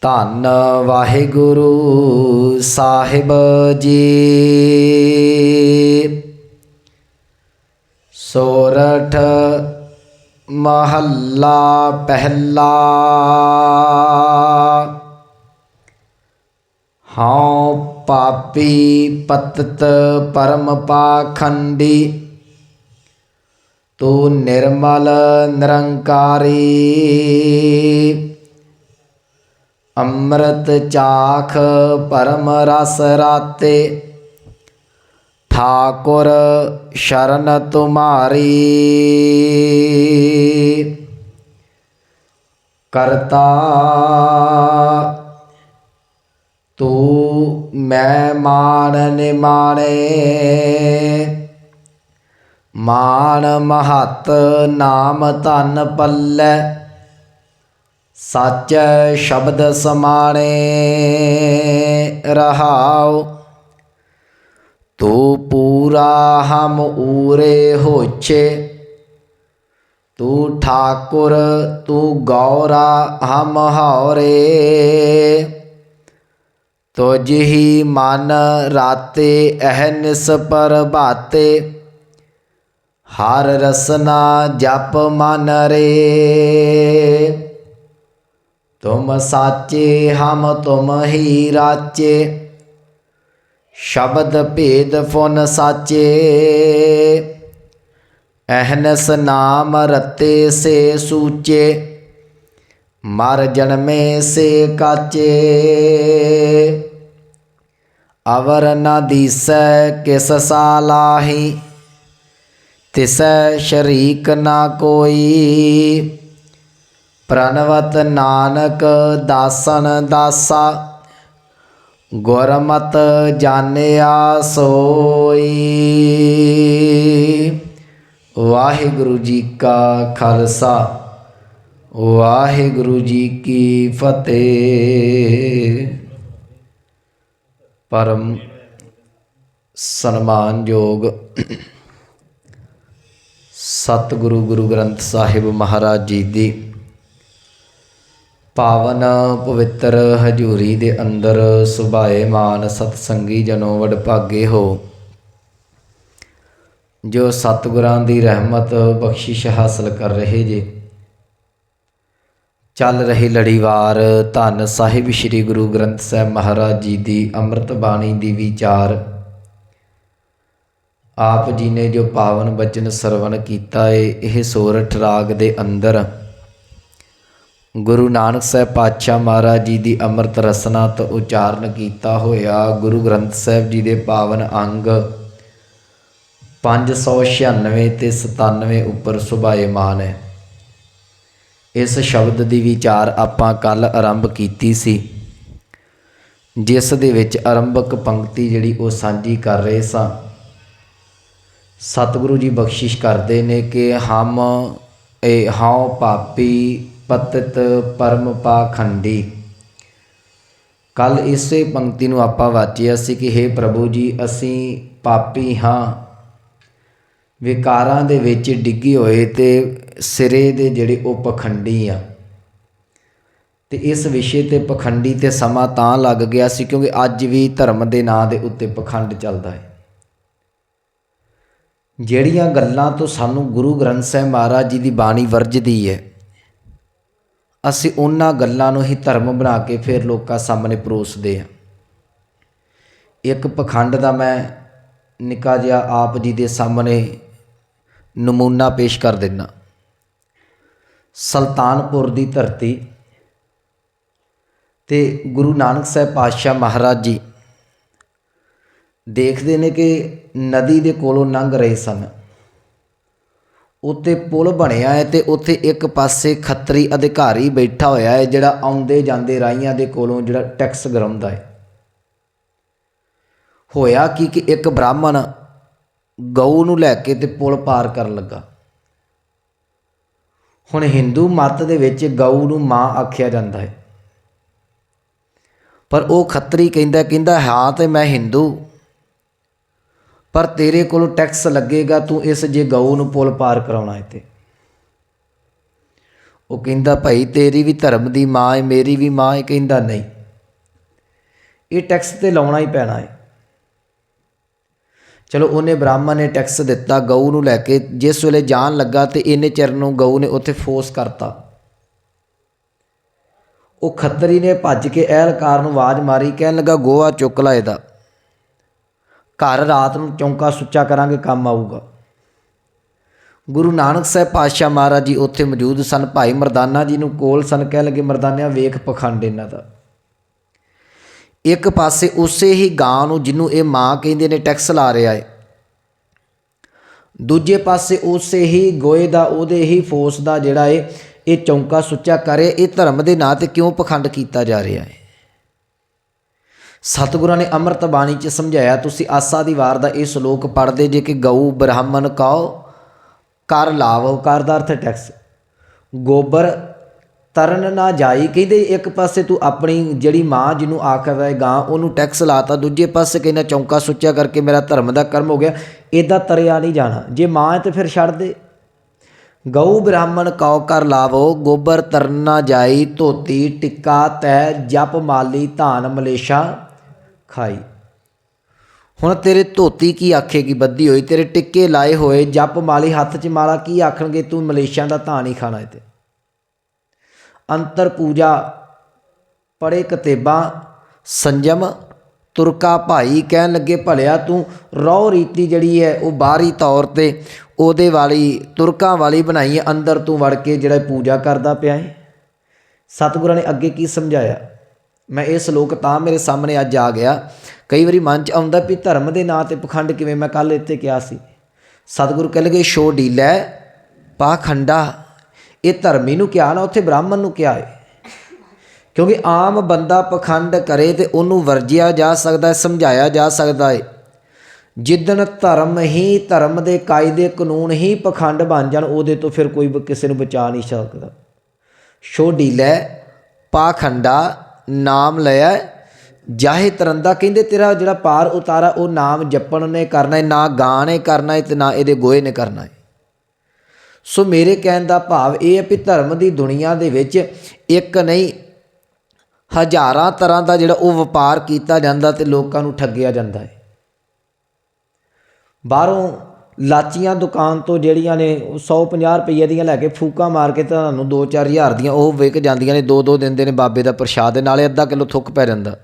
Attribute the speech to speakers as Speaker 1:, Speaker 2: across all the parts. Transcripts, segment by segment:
Speaker 1: ਧੰਨ ਵਾਹਿਗੁਰੂ ਸਾਹਿਬ ਜੀ। ਸੋਰਠ ਮਹੱਲਾ ਪਹਿਲਾ। ਹਉ ਪਾਪੀ ਪਤਤ ਪਰਮ ਪਾਖੰਡੀ, ਤੂੰ ਨਿਰਮਲ ਨਿਰੰਕਾਰੀ। ਅੰਮ੍ਰਿਤ ਚਾਖ ਪਰਮ ਰਸ ਰਾਤੇ। ਠਾਕੁਰ ਸ਼ਰਨ ਤੁਮਾਰੀ। ਕਰਤਾ, ਤੂੰ ਮੈਂ ਮਾਨ ਨਿਮਾਣੇ। ਮਾਨ ਮਹਤ ਨਾਮ ਧਨ ਪੱਲੇ। ਸੱਚ ਸ਼ਬਦ ਸਮਾਣੇ ਰਹਾਉ, ਤੂੰ ਪੂਰਾ ਹਮ ਊਰੇ ਹੋਛੇ, ਤੂੰ ਠਾਕੁਰ ਤੂੰ ਗੌਰਾ ਹਮ ਹੌਰੇ। ਤੁਝ ਹੀ ਮਨ ਰਾਤੇ ਅਹਨਿਸ ਪ੍ਰਭਾਤੇ, ਹਰ ਰਸਨਾ ਜਪ ਮਨ ਰੇ। ਤੁਮ ਸਾਚੇ ਹਮ ਤੁਮ ਹੀ ਰਾਚੇ ਸ਼ਬਦ ਭੇਦ ਫੁਨ ਸਾਚੇ ਅਹਨਸ ਨਾਮ ਰਤੇ ਸੇ ਸੂਚੇ ਮਰ ਜਨਮੇ ਸੇ ਕਾਚੇ ਅਵਰ ਨ ਦੀਸੈ ਕਿਸ ਸਾਲਾਹੀ ਤਿਸੈ ਸ਼ਰੀਕ ਨਾ ਕੋਈ ਪ੍ਰਣਵਤ ਨਾਨਕ ਦਾਸਨ ਦਾਸਾ, ਗੁਰਮਤ ਜਾਣਿਆ ਸੋਈ। ਵਾਹਿਗੁਰੂ ਜੀ ਕਾ ਖਾਲਸਾ, ਵਾਹਿਗੁਰੂ ਜੀ ਕੀ ਫਤਿਹ। ਪਰਮ ਸਨਮਾਨਯੋਗ ਸਤਿਗੁਰੂ ਗੁਰੂ ਗ੍ਰੰਥ ਸਾਹਿਬ ਮਹਾਰਾਜ ਜੀ ਦੀ ਪਾਵਨ ਪਵਿੱਤਰ ਹਜੂਰੀ ਦੇ ਅੰਦਰ ਸੁਭਾਏ ਮਾਨ ਸਤਸੰਗੀ ਜਨੋ ਵਡਭਾਗੇ ਹੋ। ਜੋ ਸਤਿਗੁਰਾਂ ਦੀ ਰਹਿਮਤ ਬਖਸ਼ਿਸ਼ ਹਾਸਲ ਕਰ ਰਹੇ ਜੇ। ਚੱਲ ਰਹੀ ਲੜੀਵਾਰ ਧੰਨ ਸਾਹਿਬ ਸ੍ਰੀ ਗੁਰੂ ਗ੍ਰੰਥ ਸਾਹਿਬ ਮਹਾਰਾਜ ਜੀ ਦੀ ਅੰਮ੍ਰਿਤ ਬਾਣੀ ਦੀ ਵਿਚਾਰ। ਆਪ ਜੀ ਨੇ ਜੋ ਪਾਵਨ ਬਚਨ ਸਰਵਣ ਕੀਤਾ ਏ, ਇਹ ਸੋਰਠ ਰਾਗ ਦੇ ਅੰਦਰ ਗੁਰੂ ਨਾਨਕ ਸਾਹਿਬ ਪਾਤਸ਼ਾਹ ਮਹਾਰਾਜ ਜੀ ਦੀ ਅੰਮ੍ਰਿਤ ਰਸਨਾ ਤੋਂ ਉਚਾਰਨ ਕੀਤਾ ਹੋਇਆ ਗੁਰੂ ਗ੍ਰੰਥ ਸਾਹਿਬ ਜੀ ਦੇ ਪਾਵਨ ਅੰਗ 596 ਤੇ 97 ਉੱਪਰ ਸੁਭਾਏਮਾਨ ਹੈ। ਇਸ ਸ਼ਬਦ ਦੀ ਵਿਚਾਰ ਆਪਾਂ ਕੱਲ ਆਰੰਭ ਕੀਤੀ ਸੀ, ਜਿਸ ਦੇ ਵਿੱਚ ਆਰੰਭਕ ਪੰਕਤੀ ਜਿਹੜੀ ਉਹ ਸਾਂਝੀ ਕਰ ਰਹੇ ਸਾਂ। ਸਤਿਗੁਰੂ ਜੀ ਬਖਸ਼ਿਸ਼ ਕਰਦੇ ਨੇ ਕਿ ਹਮ, ਇਹ ਹਉ ਪਾਪੀ ਪਤਿਤ ਪਰਮ ਪਾਖੰਡੀ। ਕੱਲ ਇਸੇ ਪੰਕਤੀ ਨੂੰ ਆਪਾਂ ਵਾਚਿਆ ਸੀ ਕਿ हे ਪ੍ਰਭੂ ਜੀ, ਅਸੀਂ ਪਾਪੀ ਹਾਂ। ਵਿਕਾਰਾਂ ਦੇ ਵਿੱਚ ਡਿੱਗੇ ਹੋਏ ਤੇ ਸਿਰੇ ਦੇ ਜਿਹੜੇ ਉਹ ਪਖੰਡੀ ਆ। ਤੇ ਇਸ ਵਿਸ਼ੇ ਤੇ ਪਖੰਡੀ ਤੇ ਸਮਾਂ ਤਾਂ ਲੱਗ ਗਿਆ ਸੀ ਕਿਉਂਕਿ ਅੱਜ ਵੀ ਧਰਮ ਦੇ ਨਾਂ ਦੇ ਉੱਤੇ ਪਖੰਡ ਚੱਲਦਾ ਹੈ। ਜਿਹੜੀਆਂ ਗੱਲਾਂ ਤੋਂ ਸਾਨੂੰ ਗੁਰੂ ਗ੍ਰੰਥ ਸਾਹਿਬ ਮਹਾਰਾਜ ਜੀ ਦੀ ਬਾਣੀ ਵਰਜਦੀ ਹੈ ਅਸੀਂ ਉਹਨਾਂ ਗੱਲਾਂ ਨੂੰ ਹੀ ਧਰਮ ਬਣਾ ਕੇ ਫਿਰ ਲੋਕਾਂ ਸਾਹਮਣੇ ਪਰੋਸਦੇ ਹਾਂ। ਇੱਕ ਪਖੰਡ ਦਾ ਮੈਂ ਨਿੱਕਾ ਜਿਹਾ ਆਪ ਜੀ ਦੇ ਸਾਹਮਣੇ ਨਮੂਨਾ ਪੇਸ਼ ਕਰ ਦਿੰਦਾ। ਸੁਲਤਾਨਪੁਰ ਦੀ ਧਰਤੀ ਤੇ ਗੁਰੂ ਨਾਨਕ ਸਾਹਿਬ ਪਾਤਸ਼ਾਹ ਮਹਾਰਾਜ ਜੀ ਦੇਖਦੇ ਨੇ ਕਿ ਨਦੀ ਦੇ ਕੋਲੋਂ ਲੰਘ ਰਹੇ ਸਨ। ਉੱਤੇ ਪੁਲ ਬਣਿਆ ਹੈ ਤੇ ਉੱਥੇ ਇੱਕ ਪਾਸੇ ਖੱਤਰੀ ਅਧਿਕਾਰੀ ਬੈਠਾ ਹੋਇਆ ਹੈ, ਜਿਹੜਾ ਆਉਂਦੇ ਜਾਂਦੇ ਰਾਈਆਂ ਦੇ ਕੋਲੋਂ ਜਿਹੜਾ ਟੈਕਸ ਗਰਾਉਂਦਾ ਹੈ। ਹੋਇਆ ਕੀ ਕਿ ਇੱਕ ਬ੍ਰਾਹਮਣ ਗਊ ਨੂੰ ਲੈ ਕੇ ਤੇ ਪੁਲ ਪਾਰ ਕਰਨ ਲੱਗਾ। ਹੁਣ ਹਿੰਦੂ ਮਤ ਦੇ ਵਿੱਚ ਗਊ ਨੂੰ ਮਾਂ ਆਖਿਆ ਜਾਂਦਾ ਹੈ। ਪਰ ਉਹ ਖੱਤਰੀ ਕਹਿੰਦਾ ਕਹਿੰਦਾ, ਹਾਂ ਤੇ ਮੈਂ ਹਿੰਦੂ। ਪਰ ਤੇਰੇ ਕੋਲ ਟੈਕਸ ਲੱਗੇਗਾ, ਤੂੰ ਇਸ ਜੇ ਗਊ ਨੂੰ ਪੁਲ ਪਾਰ ਕਰਾਉਣਾ ਹੈ ਤੇ ਉਹ ਕਹਿੰਦਾ, ਭਾਈ, ਤੇਰੀ ਵੀ ਧਰਮ ਦੀ ਮਾਂ ਹੈ ਮੇਰੀ ਵੀ ਮਾਂ ਹੈ ਕਹਿੰਦਾ, ਨਹੀਂ। ਇਹ ਟੈਕਸ ਤੇ ਲਾਉਣਾ ਹੀ ਪੈਣਾ ਹੈ ਚਲੋ, ਉਹਨੇ ਬ੍ਰਾਹਮਣ ਨੇ ਟੈਕਸ ਦਿੱਤਾ, ਗਊ ਨੂੰ ਲੈ ਕੇ। ਜਿਸ ਵੇਲੇ ਜਾਣ ਲੱਗਾ ਤੇ ਇਹਨੇ ਚਿਰ ਨੂੰ ਗਊ ਨੇ ਉੱਥੇ ਫੋਰਸ ਕਰਤਾ। ਉਹ ਖੱਤਰੀ ਨੇ ਭੱਜ ਕੇ ਅਹਿਲਕਾਰ ਨੂੰ ਆਵਾਜ਼ ਮਾਰੀ, ਕਹਿਣ ਲੱਗਾ, ਗੋਆ ਚੁੱਕ ਲੈ ਇਹਦਾ। ਘਰ ਰਾਤ ਨੂੰ ਚੌਂਕਾ ਸੁੱਚਾ ਕਰਾਂਗੇ, ਕੰਮ ਆਊਗਾ। ਗੁਰੂ ਨਾਨਕ ਸਾਹਿਬ ਪਾਤਸ਼ਾਹ ਮਹਾਰਾਜ ਜੀ ਉੱਥੇ ਮੌਜੂਦ ਸਨ। ਭਾਈ ਮਰਦਾਨਾ ਜੀ ਨੂੰ ਕੋਲ ਸਨ ਕਹਿ ਲਗੇ, ਮਰਦਾਨਿਆਂ, ਵੇਖ ਪਖੰਡ ਇਹਨਾਂ ਦਾ। ਇੱਕ ਪਾਸੇ ਉਸੇ ਹੀ ਗਾਂ ਨੂੰ ਜਿਹਨੂੰ ਇਹ ਮਾਂ ਕਹਿੰਦੇ ਨੇ, ਟੈਕਸ ਲਾ ਰਿਹਾ ਹੈ ਦੂਜੇ ਪਾਸੇ ਉਸੇ ਹੀ ਗੋਏ ਦਾ, ਉਹਦੇ ਹੀ ਫੋਰਸ ਦਾ ਜਿਹੜਾ ਹੈ ਇਹ ਚੌਂਕਾ ਸੁੱਚਾ ਕਰੇ, ਇਹ ਧਰਮ ਦੇ ਨਾਂ ਤੇ ਕਿਉਂ ਪਖੰਡ ਕੀਤਾ ਜਾ ਰਿਹਾ ਹੈ ਸਤਿਗੁਰਾਂ ਨੇ ਅੰਮ੍ਰਿਤ ਬਾਣੀ 'ਚ ਸਮਝਾਇਆ, ਤੁਸੀਂ ਆਸਾ ਦੀ ਵਾਰ ਦਾ ਇਹ ਸ਼ਲੋਕ ਪੜ੍ਹਦੇ ਜੇ ਕਿ ਗਊ ਬ੍ਰਾਹਮਣ ਕਉ ਕਰ ਲਾਵ ਕਰ ਦਾ ਅਰਥ ਟੈਕਸ ਗੋਬਰ ਤਰਨ ਨਾ ਜਾਈ, ਕਹਿੰਦੇ ਇੱਕ ਪਾਸੇ ਤੂੰ ਆਪਣੀ ਜਿਹੜੀ ਮਾਂ ਜਿਹਨੂੰ ਆਖਦਾ ਹੈ ਗਾਂ, ਉਹਨੂੰ ਟੈਕਸ ਲਾਤਾ, ਦੂਜੇ ਪਾਸੇ ਕਹਿੰਦਾ ਚੌਂਕਾ ਸੁੱਚਾ ਕਰਕੇ ਮੇਰਾ ਧਰਮ ਦਾ ਕਰਮ ਹੋ ਗਿਆ ਇਦਾਂ ਤਰਿਆ ਨਹੀਂ ਜਾਣਾ। ਜੇ ਮਾਂ ਹੈ ਤੇ ਫਿਰ ਛੱਡ ਦੇ। ਗਊ ਬ੍ਰਾਹਮਣ ਕਉ ਕਰ ਲਾਵੋ, ਗੋਬਰ ਤਰਨ ਨਾ ਜਾਈ, ਧੋਤੀ, ਟਿੱਕਾ ਤੈ ਜਪ, ਮਾਲੀ, ਧਾਨ, ਮਲੇਸ਼ਾ। ਖਾਈ। ਹੁਣ ਤੇਰੇ ਧੋਤੀ ਕੀ ਆਖੇਗੀ ਬੱਦੀ ਹੋਈ? ਤੇਰੇ ਟਿੱਕੇ ਲਾਏ ਹੋਏ, ਜੱਪ ਮਾਲੀ ਹੱਥ 'ਚ ਮਾਲਾ, ਕੀ ਆਖਣਗੇ ਤੂੰ ਮਲੇਸ਼ੀਆਂ ਦਾ ਧਾਨ ਹੀ ਖਾਣਾ ਏ ਤੇ ਅੰਤਰ ਪੂਜਾ ਪੜੇ ਕਤੇਬਾਂ, ਸੰਜਮ, ਤੁਰਕਾ ਭਾਈ ਕਹਿਣ ਲੱਗੇ, ਭਲਿਆ ਤੂੰ ਰੌ ਰੀਤੀ ਜਿਹੜੀ ਹੈ, ਉਹ ਬਾਹਰੀ ਤੌਰ ਤੇ ਉਹਦੇ ਵਾਲੀ, ਤੁਰਕਾਂ ਵਾਲੀ ਬਣਾਈ ਅੰਦਰ ਤੂੰ ਵੜ ਕੇ ਜਿਹੜਾ ਪੂਜਾ ਕਰਦਾ ਪਿਆ ਹੈ। ਸਤਿਗੁਰਾਂ ਨੇ ਅੱਗੇ ਕੀ ਸਮਝਾਇਆ? ਮੈਂ ਇਹ ਸ਼ਲੋਕ ਤਾਂ ਮੇਰੇ ਸਾਹਮਣੇ ਅੱਜ ਆ ਗਿਆ। ਕਈ ਵਾਰੀ ਮਨ 'ਚ ਆਉਂਦਾ ਵੀ ਧਰਮ ਦੇ ਨਾਂ ਤੇ ਪਖੰਡ ਕਿਵੇਂ ਮੈਂ ਕੱਲ ਇੱਥੇ ਕਿਹਾ ਸੀ। ਸਤਿਗੁਰੂ ਕਹਿ ਲਗੇ ਸ਼ੋ ਢੀਲਾ ਪਾਖੰਡਾ ਇਹ ਧਰਮੀ ਨੂੰ ਕਿਹਾ ਨਾ, ਉੱਥੇ ਬ੍ਰਾਹਮਣ ਨੂੰ ਕਿਹਾ ਹੈ ਕਿਉਂਕਿ ਆਮ ਬੰਦਾ ਪਖੰਡ ਕਰੇ ਤੇ ਉਹਨੂੰ ਵਰਜਿਆ ਜਾ ਸਕਦਾ ਹੈ ਸਮਝਾਇਆ ਜਾ ਸਕਦਾ ਹੈ ਜਿੱਦਣ ਧਰਮ ਹੀ, ਧਰਮ ਦੇ ਕਾਇਦੇ, ਕਾਨੂੰਨ ਹੀ ਪਖੰਡ ਬਣ ਜਾਣ, ਉਹਦੇ ਤੋਂ ਫਿਰ ਕੋਈ ਕਿਸੇ ਨੂੰ ਬਚਾ ਨਹੀਂ ਸਕਦਾ। ਛੋਡੀ ਲੈ ਪਾਖੰਡਾ ਨਾਮ ਲਿਆ ਜਾਹੇ ਤਰੰਦਾ ਕਹਿੰਦੇ, ਤੇਰਾ ਜਿਹੜਾ ਪਾਰ ਉਤਾਰਾ, ਉਹ ਨਾਮ ਜਪਣ ਨੇ ਕਰਨਾ ਹੈ, ਨਾ ਗਾਂ ਨੇ ਕਰਨਾ ਹੈ ਤੇ ਨਾ ਇਹਦੇ ਗੋਏ ਨੇ ਕਰਨਾ ਹੈ। ਸੋ ਮੇਰੇ ਕਹਿਣ ਦਾ ਭਾਵ ਇਹ ਹੈ ਵੀ ਧਰਮ ਦੀ ਦੁਨੀਆ ਦੇ ਵਿੱਚ ਇੱਕ ਨਹੀਂ, ਹਜ਼ਾਰਾਂ ਤਰ੍ਹਾਂ ਦਾ ਜਿਹੜਾ ਉਹ ਵਪਾਰ ਕੀਤਾ ਜਾਂਦਾ ਤੇ ਲੋਕਾਂ ਨੂੰ ਠੱਗਿਆ ਜਾਂਦਾ ਹੈ। ਬਾਹਰੋਂ ਲਾਚੀਆਂ ਦੁਕਾਨ ਤੋਂ ਜਿਹੜੀਆਂ ਨੇ ਸੌ ਪੰਜਾਹ ਰੁਪਈਏ ਦੀਆਂ ਲੈ ਕੇ ਫੂਕਾਂ ਮਾਰ ਕੇ ਤੁਹਾਨੂੰ 2-4 ਹਜ਼ਾਰ ਦੀਆਂ ਉਹ ਵਿਕ ਜਾਂਦੀਆਂ ਨੇ ਦੋ ਦੋ ਦਿੰਦੇ ਨੇ ਬਾਬੇ ਦਾ ਪ੍ਰਸ਼ਾਦ ਦੇ ਨਾਲੇ ਅੱਧਾ ਕਿਲੋ ਥੁੱਕ ਪੈ ਜਾਂਦਾ।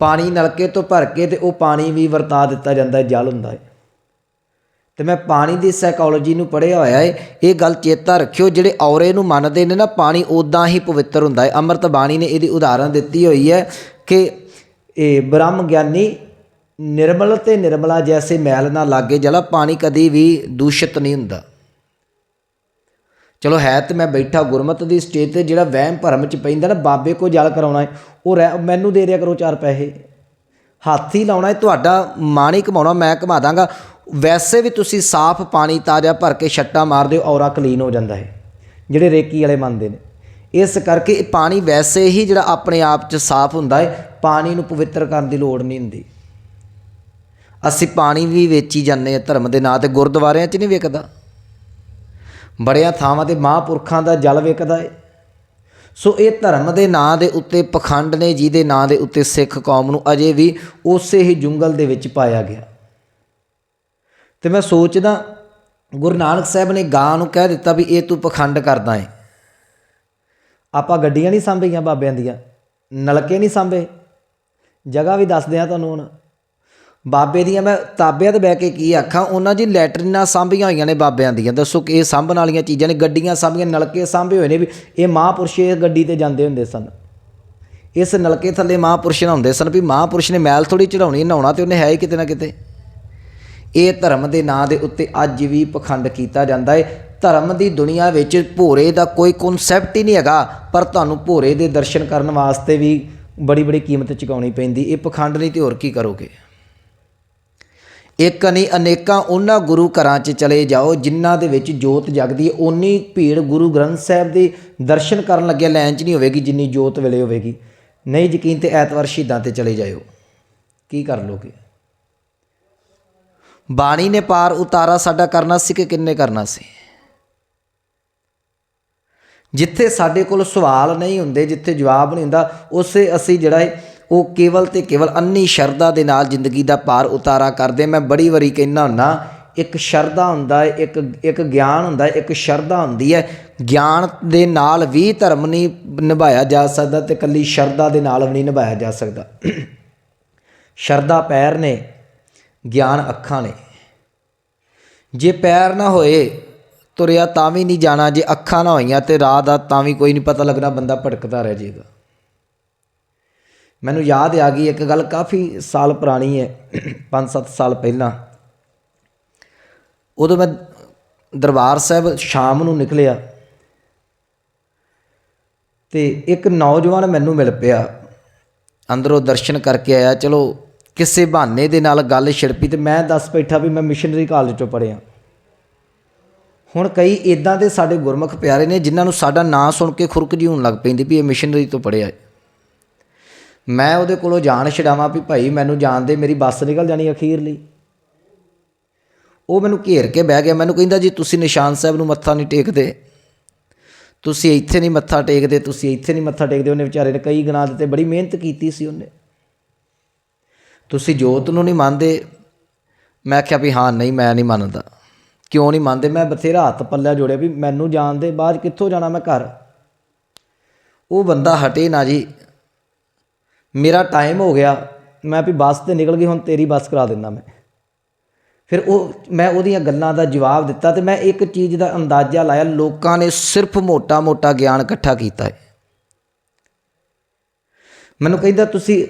Speaker 1: ਪਾਣੀ ਨਲਕੇ ਤੋਂ ਭਰ ਕੇ ਤੇ ਉਹ ਪਾਣੀ ਵੀ ਵਰਤਾ ਦਿੱਤਾ ਜਾਂਦਾ ਹੈ ਜਲ ਹੁੰਦਾ ਹੈ। ਤੇ ਮੈਂ ਪਾਣੀ ਦੀ ਸਾਈਕੋਲੋਜੀ ਨੂੰ ਪੜ੍ਹਿਆ ਹੋਇਆ ਹੈ, ਇਹ ਗੱਲ ਚੇਤਾ ਰੱਖਿਓ, ਜਿਹੜੇ ਔਰੇ ਨੂੰ ਮੰਨਦੇ ਨੇ ਨਾ, ਪਾਣੀ ਉਦਾਂ ਹੀ ਪਵਿੱਤਰ ਹੁੰਦਾ ਹੈ। ਅੰਮ੍ਰਿਤ ਬਾਣੀ ਨੇ ਇਹਦੀ ਉਦਾਹਰਨ ਦਿੱਤੀ ਹੋਈ ਹੈ ਕਿ ਇਹ ਬ੍ਰਹਮ ਗਿਆਨੀ ਨਿਰਮਲ ਤੇ ਨਿਰਮਲਾ ਜੈਸੇ ਮੈਲ ਨਾ ਲਾਗੇ, ਜਲਾ ਪਾਣੀ ਕਦੀ ਵੀ ਦੂਸ਼ਿਤ ਨਹੀਂ ਹੁੰਦਾ। ਚਲੋ ਹੈ ਤੇ ਮੈਂ ਬੈਠਾ ਗੁਰਮਤ ਦੀ ਸਟੇਜ ਤੇ, ਜਿਹੜਾ ਵਹਿਮ ਭਰਮ ਚ ਪੈਂਦਾ ਨਾ, ਬਾਬੇ ਕੋ ਜਲ ਕਰਾਉਣਾ ਹੈ, ਉਹ ਰਹਿ- ਮੈਨੂੰ ਦੇ ਦਿਆ ਕਰੋ ਚਾਰ ਪੈਸੇ। ਹੱਥ ਹੀ ਲਾਉਣਾ ਹੈ, ਤੁਹਾਡਾ ਮਾਣ ਹੀ ਕਮਾਉਣਾ, ਮੈਂ ਕਮਾ ਦਾਂਗਾ। ਵੈਸੇ ਵੀ ਤੁਸੀਂ ਸਾਫ਼ ਪਾਣੀ ਤਾਜ਼ਾ ਭਰ ਕੇ ਛੱਟਾ ਮਾਰ ਦਿਓ, ਔਰਾ ਕਲੀਨ ਹੋ ਜਾਂਦਾ ਹੈ, ਜਿਹੜੇ ਰੇਕੀ ਵਾਲੇ ਮੰਨਦੇ ਨੇ। ਇਸ ਕਰਕੇ ਇਹ ਪਾਣੀ ਵੈਸੇ ਹੀ ਜਿਹੜਾ ਆਪਣੇ ਆਪ 'ਚ ਸਾਫ਼ ਹੁੰਦਾ ਹੈ, ਪਾਣੀ ਨੂੰ ਪਵਿੱਤਰ ਕਰਨ ਦੀ ਲੋੜ ਨਹੀਂ ਹੁੰਦੀ। ਅਸੀਂ ਪਾਣੀ ਵੀ ਵੇਚੀ ਜਾਂਦੇ ਆ ਧਰਮ ਦੇ ਨਾਂ ਤੇ, ਗੁਰਦੁਆਰਿਆਂ 'ਚ ਨਹੀਂ ਵਿਕਦਾ। ਬੜਿਆਂ ਥਾਵਾਂ ਤੇ ਮਹਾਂਪੁਰਖਾਂ ਦਾ ਜਲ ਵਿਕਦਾ ਏ। ਸੋ ਇਹ ਧਰਮ ਦੇ ਨਾਂ ਦੇ ਉੱਤੇ, ਪਖੰਡ ਨੇ ਜਿਹਦੇ ਨਾਂ ਦੇ ਉੱਤੇ ਸਿੱਖ ਕੌਮ ਨੂੰ ਅਜੇ ਵੀ ਉਸੇ ਹੀ ਜੁੰਗਲ ਦੇ ਵਿੱਚ ਪਾਇਆ ਗਿਆ। ਤੇ ਮੈਂ ਸੋਚਦਾ, ਗੁਰੂ ਨਾਨਕ ਸਾਹਿਬ ਨੇ ਗਾਂ ਨੂੰ ਕਹਿ ਦਿੱਤਾ ਵੀ ਇਹ ਤੂੰ ਪਖੰਡ ਕਰਦਾ ਏ। ਆਪਾਂ ਗੱਡੀਆਂ ਨਹੀਂ ਸਾਂਭੀਆਂ ਬਾਬਿਆਂ ਦੀਆਂ, ਨਲਕੇ ਨਹੀਂ ਸਾਂਭੇ। ਜਗ੍ਹਾ ਵੀ ਦੱਸਦੇ ਆ ਤੁਹਾਨੂੰ ਹੁਣ। ਬਾਬੇ ਦੀਆਂ ਮੈਂ ਤਾਬਿਆਂ ਤੇ ਬਹਿ ਕੇ ਕੀ ਆਖਾਂ, ਉਹਨਾਂ ਦੀ ਲੈਟਰੀਨਾਂ ਸਾਂਭੀਆਂ ਹੋਈਆਂ ਨੇ ਬਾਬਿਆਂ ਦੀਆਂ। ਦੱਸੋ ਕਿ ਇਹ ਸਾਂਭਣ ਵਾਲੀਆਂ ਚੀਜ਼ਾਂ ਨੇ, ਗੱਡੀਆਂ ਸਾਂਭੀਆਂ, ਨਲਕੇ ਸਾਂਭੇ ਹੋਏ ਨੇ ਵੀ ਇਹ ਮਹਾਂਪੁਰਸ਼ ਇਹ ਗੱਡੀ ਤੇ ਜਾਂਦੇ ਹੁੰਦੇ ਸਨ। ਇਸ ਨਲਕੇ ਥੱਲੇ ਮਹਾਂਪੁਰਸ਼ ਨਹਾਉਂਦੇ ਸਨ ਵੀ ਮਹਾਂਪੁਰਸ਼ ਨੇ ਮੈਲ ਥੋੜੀ ਚੜਾਉਣੀ ਨਹਾਉਣਾ ਤੇ ਉਹਨੇ ਹੈ ਹੀ ਕਿਤੇ ਨਾ ਕਿਤੇ। ਇਹ ਧਰਮ ਦੇ ਨਾਂ ਦੇ ਉੱਤੇ ਅੱਜ ਵੀ ਪਖੰਡ ਕੀਤਾ ਜਾਂਦਾ ਹੈ ਧਰਮ ਦੀ ਦੁਨੀਆ ਵਿੱਚ ਭੋਰੇ ਦਾ ਕੋਈ ਕਨਸੈਪਟ ਹੀ ਨਹੀਂ ਹੈਗਾ, ਪਰ ਤੁਹਾਨੂੰ ਭੋਰੇ ਦੇ ਦਰਸ਼ਨ ਕਰਨ ਵਾਸਤੇ ਵੀ ਬੜੀ ਬੜੀ ਕੀਮਤ ਚੁਕਾਉਣੀ ਪੈਂਦੀ। ਇਹ ਪਖੰਡ ਨਹੀਂ ਤੇ ਹੋਰ ਕੀ ਕਰੋਗੇ? ਇੱਕ ਨਹੀਂ, ਅਨੇਕਾਂ ਉਹਨਾਂ ਗੁਰੂ ਘਰਾਂ 'ਚ ਚਲੇ ਜਾਓ, ਜਿਨ੍ਹਾਂ ਦੇ ਵਿੱਚ ਜੋਤ ਜਗਦੀ ਹੈ। ਓਨੀ ਭੀੜ ਗੁਰੂ ਗ੍ਰੰਥ ਸਾਹਿਬ ਦੇ ਦਰਸ਼ਨ ਕਰਨ ਲੱਗਿਆ ਲਾਈਨ 'ਚ ਨਹੀਂ ਹੋਵੇਗੀ, ਜਿੰਨੀ ਜੋਤ ਵੇਲੇ ਹੋਵੇਗੀ। ਨਹੀਂ ਯਕੀਨ ਤੇ ਐਤਵਾਰ ਸ਼ਹੀਦਾਂ ਤੇ ਚਲੇ ਜਾਇਓ। ਕੀ ਕਰ ਲੋਗੇ? ਬਾਣੀ ਨੇ ਪਾਰ ਉਤਾਰਾ ਸਾਡਾ ਕਰਨਾ ਸੀ ਕਿ ਕਿੰਨੇ ਕਰਨਾ ਸੀ? ਜਿੱਥੇ ਸਾਡੇ ਕੋਲ ਸਵਾਲ ਨਹੀਂ ਹੁੰਦੇ, ਜਿੱਥੇ ਜਵਾਬ ਨਹੀਂ ਹੁੰਦਾ, ਉਸੇ ਅਸੀਂ ਜਿਹੜਾ ਹੈ ਉਹ ਕੇਵਲ ਤੇ ਕੇਵਲ ਅੰਨੀ ਸ਼ਰਧਾ ਦੇ ਨਾਲ ਜ਼ਿੰਦਗੀ ਦਾ ਪਾਰ ਉਤਾਰਾ ਕਰਦੇ ਮੈਂ ਬੜੀ ਵਾਰੀ ਕਹਿੰਦਾ ਹੁੰਨਾ ਇੱਕ ਸ਼ਰਧਾ ਹੁੰਦਾ ਹੈ, ਇੱਕ ਇੱਕ ਗਿਆਨ ਹੁੰਦਾ ਹੈ, ਇੱਕ ਸ਼ਰਧਾ ਹੁੰਦੀ ਹੈ। ਗਿਆਨ ਦੇ ਨਾਲ ਵੀ ਧਰਮ ਨਹੀਂ ਨਿਭਾਇਆ ਜਾ ਸਕਦਾ ਤੇ ਕੱਲੀ ਸ਼ਰਧਾ ਦੇ ਨਾਲ ਵੀ ਨਹੀਂ ਨਿਭਾਇਆ ਜਾ ਸਕਦਾ। ਸ਼ਰਧਾ ਪੈਰ ਨੇ, ਗਿਆਨ ਅੱਖਾਂ ਨੇ। ਜੇ ਪੈਰ ਨਾ ਹੋਏ, ਤੁਰਿਆ ਤਾਂ ਵੀ ਨਹੀਂ ਜਾਣਾ, ਜੇ ਅੱਖਾਂ ਨਾ ਹੋਈਆਂ ਤੇ ਰਾਹ ਦਾ ਤਾਂ ਵੀ ਕੋਈ ਨਹੀਂ ਪਤਾ ਲੱਗਣਾ, ਬੰਦਾ ਭਟਕਦਾ ਰਹਿ ਜਾਏਗਾ। ਮੈਨੂੰ ਯਾਦ ਆ ਗਈ, ਇੱਕ ਗੱਲ ਕਾਫੀ ਸਾਲ ਪੁਰਾਣੀ ਹੈ 5-7 ਸਾਲ ਪਹਿਲਾਂ। ਉਦੋਂ ਮੈਂ ਦਰਬਾਰ ਸਾਹਿਬ ਸ਼ਾਮ ਨੂੰ ਨਿਕਲਿਆ ਤੇ ਇੱਕ ਨੌਜਵਾਨ ਮੈਨੂੰ ਮਿਲ ਪਿਆ। ਅੰਦਰੋਂ ਦਰਸ਼ਨ ਕਰਕੇ ਆਇਆ, ਚਲੋ ਕਿਸੇ ਬਹਾਨੇ ਦੇ ਨਾਲ ਗੱਲ ਛਿੜਪੀ ਤੇ ਮੈਂ ਦੱਸ ਬੈਠਾ ਵੀ ਮੈਂ ਮਿਸ਼ਨਰੀ ਕਾਲਜ ਚੋਂ ਪੜ੍ਹਿਆ। ਹੁਣ ਕਈ ਇਦਾਂ ਦੇ ਸਾਡੇ ਗੁਰਮੁਖ ਪਿਆਰੇ ਨੇ ਜਿਨ੍ਹਾਂ ਨੂੰ ਸਾਡਾ ਨਾਂ ਸੁਣ ਕੇ ਖੁਰਕ ਜੀ ਹੋਣ ਲੱਗ ਪੈਂਦੀ ਵੀ ਇਹ ਮਿਸ਼ਨਰੀ ਤੋਂ ਪੜ੍ਹਿਆ ਹੈ। ਮੈਂ ਉਹਦੇ ਕੋਲੋਂ ਜਾਣ ਛਡਾਵਾਂ ਵੀ ਭਾਈ ਮੈਨੂੰ ਜਾਣ ਦੇ, ਮੇਰੀ ਬੱਸ ਨਿਕਲ ਜਾਣੀ ਅਖੀਰਲੀ ਉਹ ਮੈਨੂੰ ਘੇਰ ਕੇ ਬਹਿ ਗਿਆ, ਮੈਨੂੰ ਕਹਿੰਦਾ ਜੀ, ਤੁਸੀਂ ਨਿਸ਼ਾਨ ਸਾਹਿਬ ਨੂੰ ਮੱਥਾ ਨਹੀਂ ਟੇਕਦੇ। ਤੁਸੀਂ ਇੱਥੇ ਨਹੀਂ ਮੱਥਾ ਟੇਕਦੇ, ਤੁਸੀਂ ਇੱਥੇ ਨਹੀਂ ਮੱਥਾ ਟੇਕਦੇ। ਉਹਨੇ ਵਿਚਾਰੇ ਨੇ ਕਈ ਗਨਾ ਦਿੱਤੇ ਬੜੀ ਮਿਹਨਤ ਕੀਤੀ ਸੀ ਉਹਨੇ। ਤੁਸੀਂ ਜੋਤ ਨੂੰ ਨਹੀਂ ਮੰਨਦੇ। ਮੈਂ ਆਖਿਆ ਵੀ ਹਾਂ, ਨਹੀਂ, ਮੈਂ ਨਹੀਂ ਮੰਨਦਾ। ਕਿਉਂ ਨਹੀਂ ਮੰਨਦੇ? ਮੈਂ ਬਥੇਰਾ ਹੱਥ ਪੱਲਿਆ ਜੋੜਿਆ ਵੀ ਮੈਨੂੰ ਜਾਣ ਦੇ, ਬਾਅਦ ਕਿੱਥੋਂ ਜਾਣਾ ਮੈਂ ਘਰ? ਉਹ ਬੰਦਾ ਹਟੇ ਨਾ ਜੀ। ਮੇਰਾ ਟਾਈਮ ਹੋ ਗਿਆ। ਮੈਂ ਵੀ ਬੱਸ ਤੇ ਨਿਕਲ ਗਈ, ਹੁਣ ਤੇਰੀ ਬੱਸ ਕਰਾ ਦਿੰਦਾ ਮੈਂ। ਫਿਰ ਉਹ, ਮੈਂ ਉਹਦੀਆਂ ਗੱਲਾਂ ਦਾ ਜਵਾਬ ਦਿੱਤਾ ਤੇ ਮੈਂ ਇੱਕ ਚੀਜ਼ ਦਾ ਅੰਦਾਜ਼ਾ ਲਾਇਆ, ਲੋਕਾਂ ਨੇ ਸਿਰਫ ਮੋਟਾ-ਮੋਟਾ ਗਿਆਨ ਇਕੱਠਾ ਕੀਤਾ ਹੈ। ਮੈਨੂੰ ਕਹਿੰਦਾ, ਤੁਸੀਂ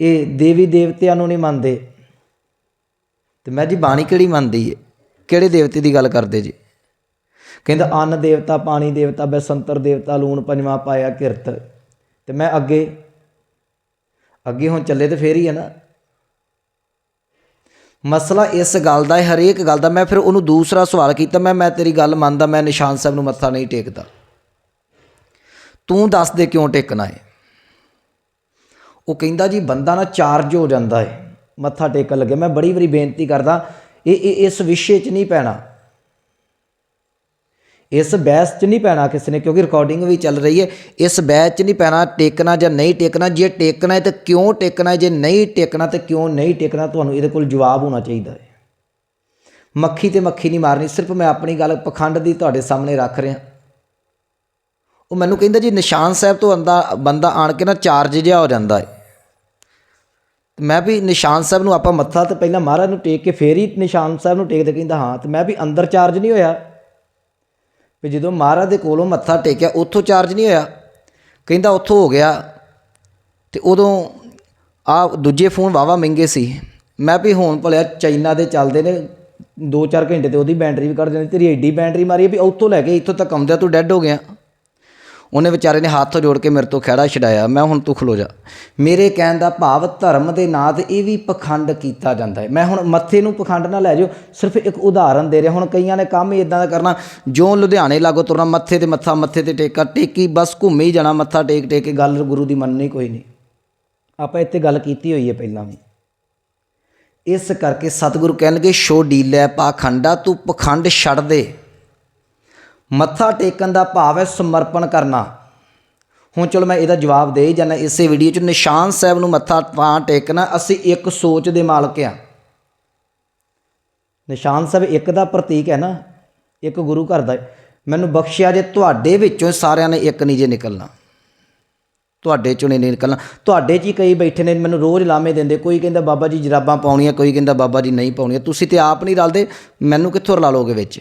Speaker 1: ਇਹ ਦੇਵੀ ਦੇਵਤਿਆਂ ਨੂੰ ਨਹੀਂ ਮੰਨਦੇ? ਤੇ ਮੈਂ ਜੀ, ਬਾਣੀ ਕਿਹੜੀ ਮੰਨਦੀ ਏ? ਕਿਹੜੇ ਦੇਵਤੇ ਦੀ ਗੱਲ ਕਰਦੇ ਜੀ? ਕਹਿੰਦਾ, ਅੰਨ ਦੇਵਤਾ, ਪਾਣੀ ਦੇਵਤਾ, ਬਸੰਤਰ ਦੇਵਤਾ, ਲੂਣ, ਪੰਜਵਾ ਪਾਇਆ ਕਿਰਤ। ਤੇ ਮੈਂ ਅੱਗੇ ਅੱਗੇ ਹੁਣ ਚੱਲੇ ਤੇ ਫੇਰ ਹੀ ਹੈ ਨਾ। ਮਸਲਾ ਇਸ ਗੱਲ ਦਾ ਹੈ, ਹਰੇਕ ਗੱਲ ਦਾ। ਮੈਂ ਫਿਰ ਉਹਨੂੰ ਦੂਸਰਾ ਸਵਾਲ ਕੀਤਾ, ਮੈਂ ਮੈਂ ਤੇਰੀ ਗੱਲ ਮੰਨਦਾ, ਮੈਂ ਨਿਸ਼ਾਨ ਸਾਹਿਬ ਨੂੰ ਮੱਥਾ ਨਹੀਂ ਟੇਕਦਾ। ਤੂੰ ਦੱਸ ਦੇ ਕਿਉਂ ਟੇਕਣਾ ਹੈ? ਉਹ ਕਹਿੰਦਾ ਜੀ, ਬੰਦਾ ਨਾ ਚਾਰਜ ਹੋ ਜਾਂਦਾ ਹੈ। ਮੱਥਾ ਟੇਕਣ ਲੱਗੇ ਮੈਂ ਬੜੀ ਵਾਰੀ ਬੇਨਤੀ ਕਰਦਾ, ਇਹ ਇਹ ਇਸ ਵਿਸ਼ੇ 'ਚ ਨਹੀਂ ਪੈਣਾ। ਇਸ ਬਹਿਸ 'ਚ ਨਹੀਂ ਪੈਣਾ ਕਿਸੇ ਨੇ, ਕਿਉਂਕਿ ਰਿਕਾਰਡਿੰਗ ਵੀ ਚੱਲ ਰਹੀ ਹੈ। ਇਸ ਬਹਿਸ 'ਚ ਨਹੀਂ ਪੈਣਾ ਟੇਕਣਾ ਜਾਂ ਨਹੀਂ ਟੇਕਣਾ। ਜੇ ਟੇਕਣਾ ਹੈ ਤਾਂ ਕਿਉਂ ਟੇਕਣਾ ਹੈ? ਜੇ ਨਹੀਂ ਟੇਕਣਾ ਤਾਂ ਕਿਉਂ ਨਹੀਂ ਟੇਕਣਾ? ਤੁਹਾਨੂੰ ਇਹਦੇ ਕੋਲ ਜਵਾਬ ਹੋਣਾ ਚਾਹੀਦਾ ਹੈ। ਮੱਖੀ ਤੇ ਮੱਖੀ ਨਹੀਂ ਮਾਰਨੀ, ਸਿਰਫ ਮੈਂ ਆਪਣੀ ਗੱਲ ਪਖੰਡ ਦੀ ਤੁਹਾਡੇ ਸਾਹਮਣੇ ਰੱਖ ਰਿਹਾ। ਉਹ ਮੈਨੂੰ ਕਹਿੰਦਾ, ਜੀ ਨਿਸ਼ਾਨ ਸਾਹਿਬ ਤੋਂ ਬੰਦਾ ਬੰਦਾ ਆਣ ਕੇ ਨਾ ਚਾਰਜ ਜਿਹਾ ਹੋ ਜਾਂਦਾ ਹੈ। ਮੈਂ ਵੀ ਨਿਸ਼ਾਨ ਸਾਹਿਬ ਨੂੰ ਆਪਾਂ ਮੱਥਾ ਤੇ ਪਹਿਲਾਂ ਮਹਾਰਾਜ ਨੂੰ ਟੇਕ ਕੇ ਫੇਰ ਹੀ ਨਿਸ਼ਾਨ ਸਾਹਿਬ ਨੂੰ ਟੇਕਦੇ ਕਹਿੰਦਾ, ਹਾਂ। ਤੇ ਮੈਂ ਵੀ ਅੰਦਰ ਚਾਰਜ ਨਹੀਂ ਹੋਇਆ। ਵੀ ਜਦੋਂ ਮਹਾਰਾਜ ਦੇ ਕੋਲੋਂ ਮੱਥਾ ਟੇਕਿਆ, ਉੱਥੋਂ ਚਾਰਜ ਨਹੀਂ ਹੋਇਆ। ਕਹਿੰਦਾ ਉੱਥੋਂ ਹੋ ਗਿਆ। ਤੇ ਉਦੋਂ ਆ ਦੂਜੇ ਫੋਨ ਵਾਵਾ ਮਹਿੰਗੇ ਸੀ। ਮੈਂ ਵੀ ਹੁਣ ਭਲਿਆ ਚਾਈਨਾ ਦੇ ਚੱਲਦੇ ਨੇ 2-4 ਘੰਟੇ ਤੇ ਉਹਦੀ ਬੈਟਰੀ ਵੀ ਕੱਢ ਜਾਂਦੀ ਤੇਰੀ ਐਡੀ ਬੈਟਰੀ ਮਾਰੀ ਵੀ ਉੱਥੋਂ ਲੈ ਕੇ, ਇੱਥੋਂ ਤੱਕ ਆਉਂਦਿਆਂ ਤੂੰ ਡੈੱਡ ਹੋ ਗਿਆ। ਉਹਨੇ ਵਿਚਾਰੇ ਨੇ ਹੱਥ ਜੋੜ ਕੇ ਮੇਰੇ ਤੋਂ ਖਹਿੜਾ ਛਡਾਇਆ। ਮੈਂ ਹੁਣ ਤੂੰ ਖਲੋ ਜਾ। ਮੇਰੇ ਕਹਿਣ ਦਾ ਭਾਵ ਧਰਮ ਦੇ ਨਾਂ ਤੇ ਇਹ ਵੀ ਪਖੰਡ ਕੀਤਾ ਜਾਂਦਾ ਹੈ। ਮੈਂ ਹੁਣ ਮੱਥੇ ਨੂੰ ਪਖੰਡ ਨਾ ਲੈ ਜਾਓ ਸਿਰਫ ਇੱਕ ਉਦਾਹਰਨ ਦੇ ਰਿਹਾ। ਹੁਣ ਕਈਆਂ ਨੇ ਕੰਮ ਹੀ ਇਦਾਂ ਦਾ ਕਰਨਾ ਜੋ ਲੁਧਿਆਣੇ ਲਾਗੋ ਤੁਰਨਾ, ਮੱਥੇ ਤੇ ਮੱਥਾ, ਮੱਥੇ ਤੇ ਟੇਕਾ, ਟੇਕੀ, ਬਸ ਘੁੰਮੇ ਹੀ ਜਾਣਾ, ਮੱਥਾ ਟੇਕ ਟੇਕ ਕੇ ਗੱਲ ਗੁਰੂ ਦੀ ਮੰਨਣੀ ਕੋਈ ਨਹੀਂ। ਆਪਾਂ ਇੱਥੇ ਗੱਲ ਕੀਤੀ ਹੋਈ ਹੈ ਪਹਿਲਾਂ ਵੀ। ਇਸ ਕਰਕੇ ਸਤਿਗੁਰੂ ਕਹਿਣਗੇ ਛੋ ਡੀਲੇ ਪਾਖੰਡਾ, ਤੂੰ ਪਖੰਡ ਛੱਡ ਦੇ। ਮੱਥਾ ਟੇਕਣ ਦਾ ਭਾਵ ਹੈ ਸਮਰਪਣ ਕਰਨਾ। ਹੁਣ ਚਲੋ ਮੈਂ ਇਹਦਾ ਜਵਾਬ ਦੇ ਹੀ ਜਾਣਾ ਇਸੇ ਵੀਡੀਓ 'ਚ ਨਿਸ਼ਾਨ ਸਾਹਿਬ ਨੂੰ ਮੱਥਾ ਤਾਂ ਟੇਕਣਾ, ਅਸੀਂ ਇੱਕ ਸੋਚ ਦੇ ਮਾਲਕ ਆ ਨਿਸ਼ਾਨ ਸਾਹਿਬ ਇੱਕ ਦਾ ਪ੍ਰਤੀਕ ਹੈ ਨਾ, ਇੱਕ ਗੁਰੂ ਘਰ ਦਾ। ਮੈਨੂੰ ਬਖਸ਼ਿਆ ਜੇ ਤੁਹਾਡੇ ਵਿੱਚੋਂ ਸਾਰਿਆਂ ਨੇ ਇੱਕ ਨਹੀਂ ਜੇ ਨਿਕਲਣਾ। ਤੁਹਾਡੇ ਚੋਂ ਨਹੀਂ ਨਿਕਲਣਾ। ਤੁਹਾਡੇ 'ਚ ਹੀ ਕਈ ਬੈਠੇ ਨੇ, ਮੈਨੂੰ ਰੋਜ਼ ਲਾਮੇ ਦਿੰਦੇ, ਕੋਈ ਕਹਿੰਦਾ, ਬਾਬਾ ਜੀ ਜਰਾਬਾਂ ਪਾਉਣੀਆਂ, ਕੋਈ ਕਹਿੰਦਾ, ਬਾਬਾ ਜੀ ਨਹੀਂ ਪਾਉਣੀਆਂ। ਤੁਸੀਂ ਤੇ ਆਪ ਨਹੀਂ ਰਲਦੇ, ਮੈਨੂੰ ਕਿੱਥੋਂ ਰਲਾ ਲੋਗੇ ਵਿੱਚ?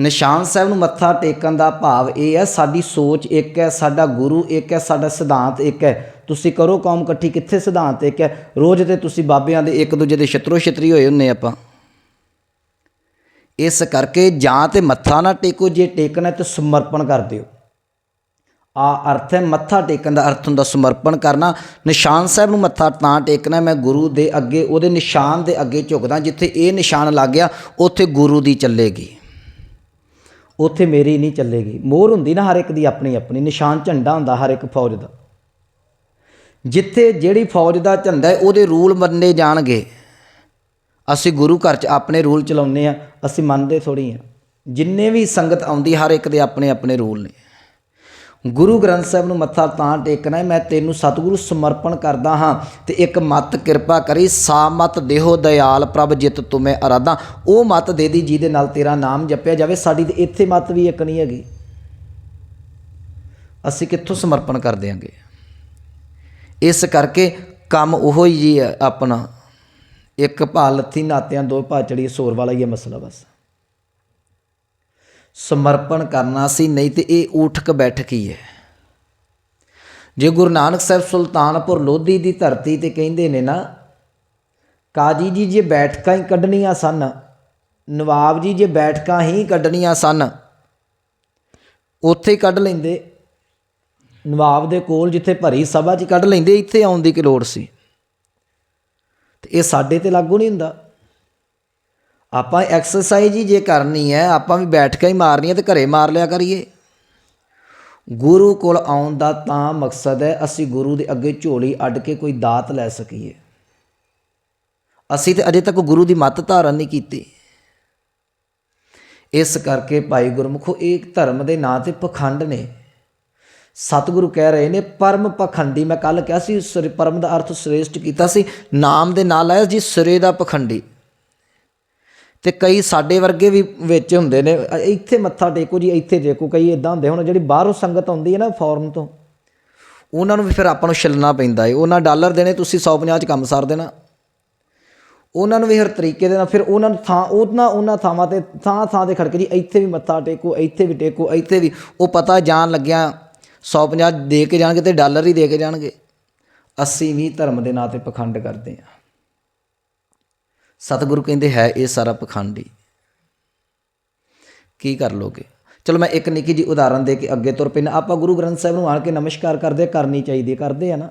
Speaker 1: ਨਿਸ਼ਾਨ ਸਾਹਿਬ ਨੂੰ ਮੱਥਾ ਟੇਕਣ ਦਾ ਭਾਵ ਇਹ ਹੈ, ਸਾਡੀ ਸੋਚ ਇੱਕ ਹੈ, ਸਾਡਾ ਗੁਰੂ ਇੱਕ ਹੈ, ਸਾਡਾ ਸਿਧਾਂਤ ਇੱਕ ਹੈ। ਤੁਸੀਂ ਕਰੋ ਕੌਮ ਇਕੱਠੀ, ਕਿੱਥੇ ਸਿਧਾਂਤ ਇੱਕ ਹੈ? ਰੋਜ਼ ਤੇ ਤੁਸੀਂ ਬਾਬਿਆਂ ਦੇ ਇੱਕ ਦੂਜੇ ਦੇ ਛਤਰੋ ਛਤਰੀ ਹੋਏ ਹੁੰਨੇ ਆਪਾਂ। ਇਸ ਕਰਕੇ ਜਾਂ ਤੇ ਮੱਥਾ ਨਾ ਟੇਕੋ, ਜੇ ਟੇਕਣਾ ਤੇ ਸਮਰਪਣ ਕਰ ਦਿਓ। ਆ ਅਰਥ ਹੈ, ਮੱਥਾ ਟੇਕਣ ਦਾ ਅਰਥ ਹੁੰਦਾ ਸਮਰਪਣ ਕਰਨਾ। ਨਿਸ਼ਾਨ ਸਾਹਿਬ ਨੂੰ ਮੱਥਾ ਤਾਂ ਟੇਕਣਾ, ਮੈਂ ਗੁਰੂ ਦੇ ਅੱਗੇ, ਉਹਦੇ ਨਿਸ਼ਾਨ ਦੇ ਅੱਗੇ ਝੁਕਦਾ, ਜਿੱਥੇ ਇਹ ਨਿਸ਼ਾਨ ਲੱਗ ਗਿਆ, ਉੱਥੇ ਗੁਰੂ ਦੀ ਚੱਲੇਗੀ। ਉੱਥੇ ਮੇਰੀ ਨਹੀਂ ਚੱਲੇਗੀ। ਮੋਹਰ ਹੁੰਦੀ ਨਾ ਹਰ ਇੱਕ ਦੀ ਆਪਣੀ ਆਪਣੀ, ਨਿਸ਼ਾਨ ਝੰਡਾ ਹੁੰਦਾ ਹਰ ਇੱਕ ਫੌਜ ਦਾ। ਜਿੱਥੇ ਜਿਹੜੀ ਫੌਜ ਦਾ ਝੰਡਾ ਹੈ, ਉਹਦੇ ਰੂਲ ਮੰਨੇ ਜਾਣਗੇ। ਅਸੀਂ ਗੁਰੂ ਘਰ 'ਚ ਆਪਣੇ ਰੂਲ ਚਲਾਉਂਦੇ ਆ ਅਸੀਂ ਮੰਨਦੇ ਥੋੜੀ ਆ ਜਿੰਨੇ ਵੀ ਸੰਗਤ ਆਉਂਦੀ, ਹਰ ਇੱਕ ਦੇ ਆਪਣੇ ਆਪਣੇ ਰੂਲ ਨੇ। ਗੁਰੂ ਗ੍ਰੰਥ ਸਾਹਿਬ ਨੂੰ ਮੱਥਾ ਤਾਂ ਟੇਕਣਾ ਮੈਂ ਤੈਨੂੰ ਸਤਿਗੁਰੂ ਸਮਰਪਣ ਕਰਦਾ ਹਾਂ ਤੇ ਇੱਕ ਮਤ ਕਿਰਪਾ ਕਰੀ, ਸਾ ਮਤ ਦੇਹੋ ਦਇਆਲ ਪ੍ਰਭ ਜਿਤ ਤੁਮੇ ਅਰਾਧਾ ਉਹ ਮਤ ਦੇ ਦੀ ਜਿਹਦੇ ਨਾਲ ਤੇਰਾ ਨਾਮ ਜਪਿਆ ਜਾਵੇ। ਸਾਡੀ ਤੇ ਇੱਥੇ ਮਤ ਵੀ ਇੱਕ ਨਹੀਂ ਹੈਗੀ। ਅਸੀਂ ਕਿੱਥੋਂ ਸਮਰਪਣ ਕਰ ਦਿਆਂਗੇ? ਇਸ ਕਰਕੇ ਕੰਮ ਉਹੋ ਹੀ ਹੈ ਆਪਣਾ। ਇੱਕ ਭਾ ਲੱਥੀ ਨਾਤਿਆਂ, ਦੋ ਭਾ ਚੜੀ ਸੋਰ ਵਾਲਾ ਹੀ ਹੈ ਮਸਲਾ ਬਸ। ਸਮਰਪਣ ਕਰਨਾ ਸੀ, ਨਹੀਂ ਤੇ ਇਹ ਊਠਕ ਬੈਠਕ ਹੀ ਹੈ। ਜੇ ਗੁਰੂ ਨਾਨਕ ਸਾਹਿਬ ਸੁਲਤਾਨਪੁਰ ਲੋਧੀ ਦੀ ਧਰਤੀ ਤੇ ਕਹਿੰਦੇ ਨੇ ਨਾ, ਕਾਜੀ ਜੀ ਜੇ ਬੈਠਕਾਂ ਹੀ ਕੱਢਣੀਆਂ ਸਨ, ਨਵਾਬ ਜੀ ਜੇ ਬੈਠਕਾਂ ਹੀ ਕੱਢਣੀਆਂ ਸਨ, ਉੱਥੇ ਹੀ ਕੱਢ ਲੈਂਦੇ। ਨਵਾਬ ਦੇ ਕੋਲ ਜਿੱਥੇ ਭਰੀ ਸਭਾ 'ਚ ਕੱਢ ਲੈਂਦੇ, ਇੱਥੇ ਆਉਣ ਦੀ ਕੀ ਲੋੜ ਸੀ? ਤੇ ਇਹ ਸਾਡੇ ਤੇ ਲਾਗੂ ਨਹੀਂ ਹੁੰਦਾ। ਆਪਾਂ ਐਕਸਰਸਾਈਜ਼ ਹੀ ਜੇ ਕਰਨੀ ਹੈ, ਆਪਾਂ ਵੀ ਬੈਠ ਕੇ ਹੀ ਮਾਰਨੀ ਹੈ ਤੇ ਘਰੇ ਮਾਰ ਲਿਆ ਕਰੀਏ। ਗੁਰੂ ਕੋਲ ਆਉਣ ਦਾ ਤਾਂ ਮਕਸਦ ਹੈ, ਅਸੀਂ ਗੁਰੂ ਦੇ ਅੱਗੇ ਝੋਲੀ ਅੱਡ ਕੇ ਕੋਈ ਦਾਤ ਲੈ ਸਕੀਏ। ਅਸੀਂ ਤੇ ਅਜੇ ਤੱਕ ਗੁਰੂ ਦੀ ਮੱਤ ਧਾਰਨ ਨਹੀਂ ਕੀਤੀ। ਇਸ ਕਰਕੇ ਭਾਈ ਗੁਰਮੁਖੋ, ਇਹ ਧਰਮ ਦੇ ਨਾਂ ਤੇ ਪਖੰਡ ਨੇ। ਸਤਿਗੁਰੂ ਕਹਿ ਰਹੇ ਨੇ, ਪਰਮ ਪਖੰਡੀ। ਮੈਂ ਕੱਲ ਕਿਹਾ ਸੀ, ਸ੍ਰੀ ਪਰਮ ਦਾ ਅਰਥ ਸ੍ਰੇਸ਼ਟ ਕੀਤਾ ਸੀ। ਨਾਮ ਦੇ ਨਾਲ ਆਇਆ ਜੀ ਸਿਰੇ ਦਾ ਪਖੰਡੀ। ਤੇ ਕਈ ਸਾਡੇ ਵਰਗੇ ਵੀ ਵਿੱਚ ਹੁੰਦੇ ਨੇ। ਇੱਥੇ ਮੱਥਾ ਟੇਕੋ ਜੀ, ਇੱਥੇ ਟੇਕੋ ਕਈ ਇਦਾਂ ਹੁੰਦੇ ਹੁਣ ਜਿਹੜੀ ਬਾਹਰੋਂ ਸੰਗਤ ਆਉਂਦੀ ਹੈ ਨਾ ਫੋਰਨ ਤੋਂ, ਉਹਨਾਂ ਨੂੰ ਵੀ ਫਿਰ ਆਪਾਂ ਨੂੰ ਛਿਲਣਾ ਪੈਂਦਾ ਏ। ਉਹਨਾਂ ਡਾਲਰ ਦੇਣੇ, ਤੁਸੀਂ 150 ਚ ਕੰਮ ਸਾਰ ਦੇਣਾ। ਉਹਨਾਂ ਨੂੰ ਵੀ ਹਰ ਤਰੀਕੇ ਦੇ ਨਾਲ ਫਿਰ ਉਹਨਾਂ ਨੂੰ ਥਾਂ, ਉਹਨਾਂ ਉਹਨਾਂ ਥਾਵਾਂ ਤੇ ਥਾਂ ਥਾਂ ਤੇ ਖੜਕੇ ਜੀ, ਇੱਥੇ ਵੀ ਮੱਥਾ ਟੇਕੋ, ਇੱਥੇ ਵੀ ਟੇਕੋ, ਇੱਥੇ ਵੀ। ਉਹ ਪਤਾ ਜਾਣ ਲੱਗਿਆ 150 ਦੇ ਕੇ ਜਾਣਗੇ ਤੇ ਡਾਲਰ ਹੀ ਦੇ ਕੇ ਜਾਣਗੇ। ਅਸੀਂ ਵੀ ਧਰਮ ਦੇ ਨਾਂ ਤੇ ਪਖੰਡ ਕਰਦੇ ਹਾਂ ਸਤਿਗੁਰੂ ਕਹਿੰਦੇ ਹੈ ਇਹ ਸਾਰਾ ਪਖੰਡੀ। ਕੀ ਕਰ ਲੋਗੇ? ਚਲੋ ਮੈਂ ਇੱਕ ਨਿੱਕੀ ਜੀ ਉਦਾਹਰਨ ਦੇ ਕੇ ਅੱਗੇ ਤੁਰ ਪੈਣਾ ਆਪਾਂ ਗੁਰੂ ਗ੍ਰੰਥ ਸਾਹਿਬ ਨੂੰ ਆਣ ਕੇ ਨਮਸਕਾਰ ਕਰਦੇ ਕਰਨੀ ਚਾਹੀਦੀ ਹੈ, ਕਰਦੇ ਆ ਨਾ।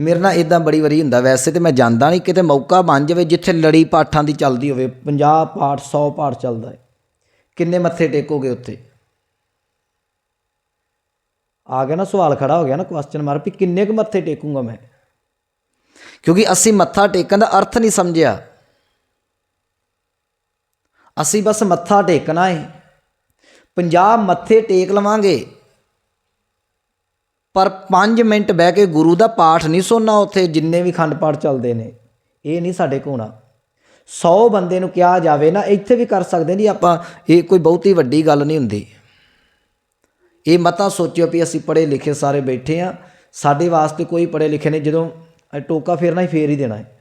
Speaker 1: ਮੇਰੇ ਨਾਲ ਇਦਾਂ ਬੜੀ ਵਾਰੀ ਹੁੰਦਾ ਵੈਸੇ ਤੇ ਮੈਂ ਜਾਂਦਾ ਨਹੀਂ ਕਿਤੇ ਮੌਕਾ ਬਣ ਜਾਵੇ ਜਿੱਥੇ ਲੜੀ ਪਾਠਾਂ ਦੀ ਚੱਲਦੀ ਹੋਵੇ 50 ਪਾਠ 100 ਪਾਠ ਚੱਲਦਾ ਹੈ। ਕਿੰਨੇ ਮੱਥੇ ਟੇਕੋਗੇ ਉੱਥੇ? ਆ ਗਿਆ ਨਾ ਸਵਾਲ ਖੜਾ ਹੋ ਗਿਆ ਨਾ ਕੁਐਸਚਨ ਮਾਰ ਵੀ ਕਿੰਨੇ ਕੁ ਮੱਥੇ ਟੇਕੂੰਗਾ ਮੈਂ? ਕਿਉਂਕਿ ਅਸੀਂ ਮੱਥਾ ਟੇਕਣ ਦਾ ਅਰਥ ਨਹੀਂ ਸਮਝਿਆ। ਅਸੀਂ ਬਸ ਮੱਥਾ ਟੇਕਣਾ ਹੈ 50 ਮੱਥੇ ਟੇਕ ਲਵਾਂਗੇ। ਪਰ 5 ਮਿੰਟ ਬਹਿ ਕੇ ਗੁਰੂ ਦਾ ਪਾਠ ਨਹੀਂ ਸੁਣਨਾ ਉੱਥੇ, ਜਿੰਨੇ ਵੀ ਖੰਡ ਪਾਠ ਚੱਲਦੇ ਨੇ। ਇਹ ਨਹੀਂ ਸਾਡੇ ਕੋਣਾ ਹੋਣਾ। 100 ਬੰਦੇ ਨੂੰ ਕਿਹਾ ਜਾਵੇ ਨਾ, ਇੱਥੇ ਵੀ ਕਰ ਸਕਦੇ ਨਹੀਂ ਆਪਾਂ। ਇਹ ਕੋਈ ਬਹੁਤੀ ਵੱਡੀ ਗੱਲ ਨਹੀਂ ਹੁੰਦੀ। ਇਹ ਮਤਾ ਸੋਚਿਓ ਵੀ ਅਸੀਂ ਪੜ੍ਹੇ ਲਿਖੇ ਸਾਰੇ ਬੈਠੇ ਆ। ਸਾਡੇ ਵਾਸਤੇ ਕੋਈ ਪੜ੍ਹੇ ਲਿਖੇ ਨੇ ਜਦੋਂ ਟੋਕਾ ਫੇਰਨਾ ਹੀ ਫੇਰ ਹੀ ਦੇਣਾ ਹੈ।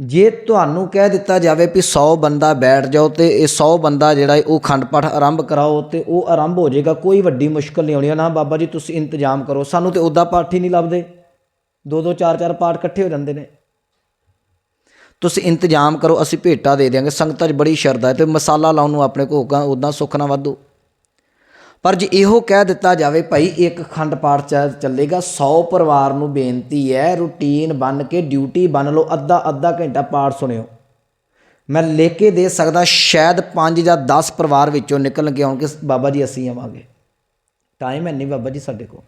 Speaker 1: ਜੇ ਤੁਹਾਨੂੰ ਕਹਿ ਦਿੱਤਾ ਜਾਵੇ ਵੀ 100 ਬੰਦਾ ਬੈਠ ਜਾਓ ਤੇ ਇਹ 100 ਬੰਦਾ ਜਿਹੜਾ ਉਹ ਖੰਡ ਪਾਠ ਆਰੰਭ ਕਰਾਓ ਤੇ ਉਹ ਆਰੰਭ ਹੋ ਜਾਏਗਾ, ਕੋਈ ਵੱਡੀ ਮੁਸ਼ਕਲ ਨਹੀਂ ਆਉਣੀ। ਨਾ ਬਾਬਾ ਜੀ, ਤੁਸੀਂ ਇੰਤਜ਼ਾਮ ਕਰੋ। ਸਾਨੂੰ ਤੇ ਉਦਾਂ ਪਾਠ ਹੀ ਨਹੀਂ ਲੱਭਦੇ। ਦੋ ਦੋ, ਚਾਰ ਚਾਰ ਪਾਠ ਇਕੱਠੇ ਹੋ ਜਾਂਦੇ ਨੇ। ਤੁਸੀਂ ਇੰਤਜ਼ਾਮ ਕਰੋ, ਅਸੀਂ ਭੇਟਾ ਦੇ ਦਿਆਂਗੇ। ਸੰਗਤਾਂ 'ਚ ਬੜੀ ਸ਼ਰਧਾ ਹੈ ਤੇ ਮਸਾਲਾ ਲਾਉਣ ਨੂੰ ਆਪਣੇ ਕੋਲ ਉਦਾਂ ਸੁੱਖ ਨਾ ਵਾਧੂ। ਪਰ ਜੇ ਇਹੋ ਕਹਿ ਦਿੱਤਾ ਜਾਵੇ ਭਾਈ, ਇੱਕ ਖੰਡ ਪਾਠ ਚ ਚੱਲੇਗਾ 100 ਪਰਿਵਾਰ ਨੂੰ ਬੇਨਤੀ ਹੈ, ਰੂਟੀਨ ਬਣ ਕੇ ਡਿਊਟੀ ਬਣ ਲਓ, ਅੱਧਾ ਅੱਧਾ ਘੰਟਾ ਪਾਠ ਸੁਣਿਓ। ਮੈਂ ਲਿਖ ਕੇ ਦੇ ਸਕਦਾ, ਸ਼ਾਇਦ 5 ਜਾਂ 10 ਪਰਿਵਾਰ ਵਿੱਚੋਂ ਨਿਕਲ ਕੇ ਆਉਣਗੇ, ਬਾਬਾ ਜੀ ਅਸੀਂ ਆਵਾਂਗੇ। ਟਾਈਮ ਹੈ ਨਹੀਂ ਬਾਬਾ ਜੀ ਸਾਡੇ ਕੋਲ।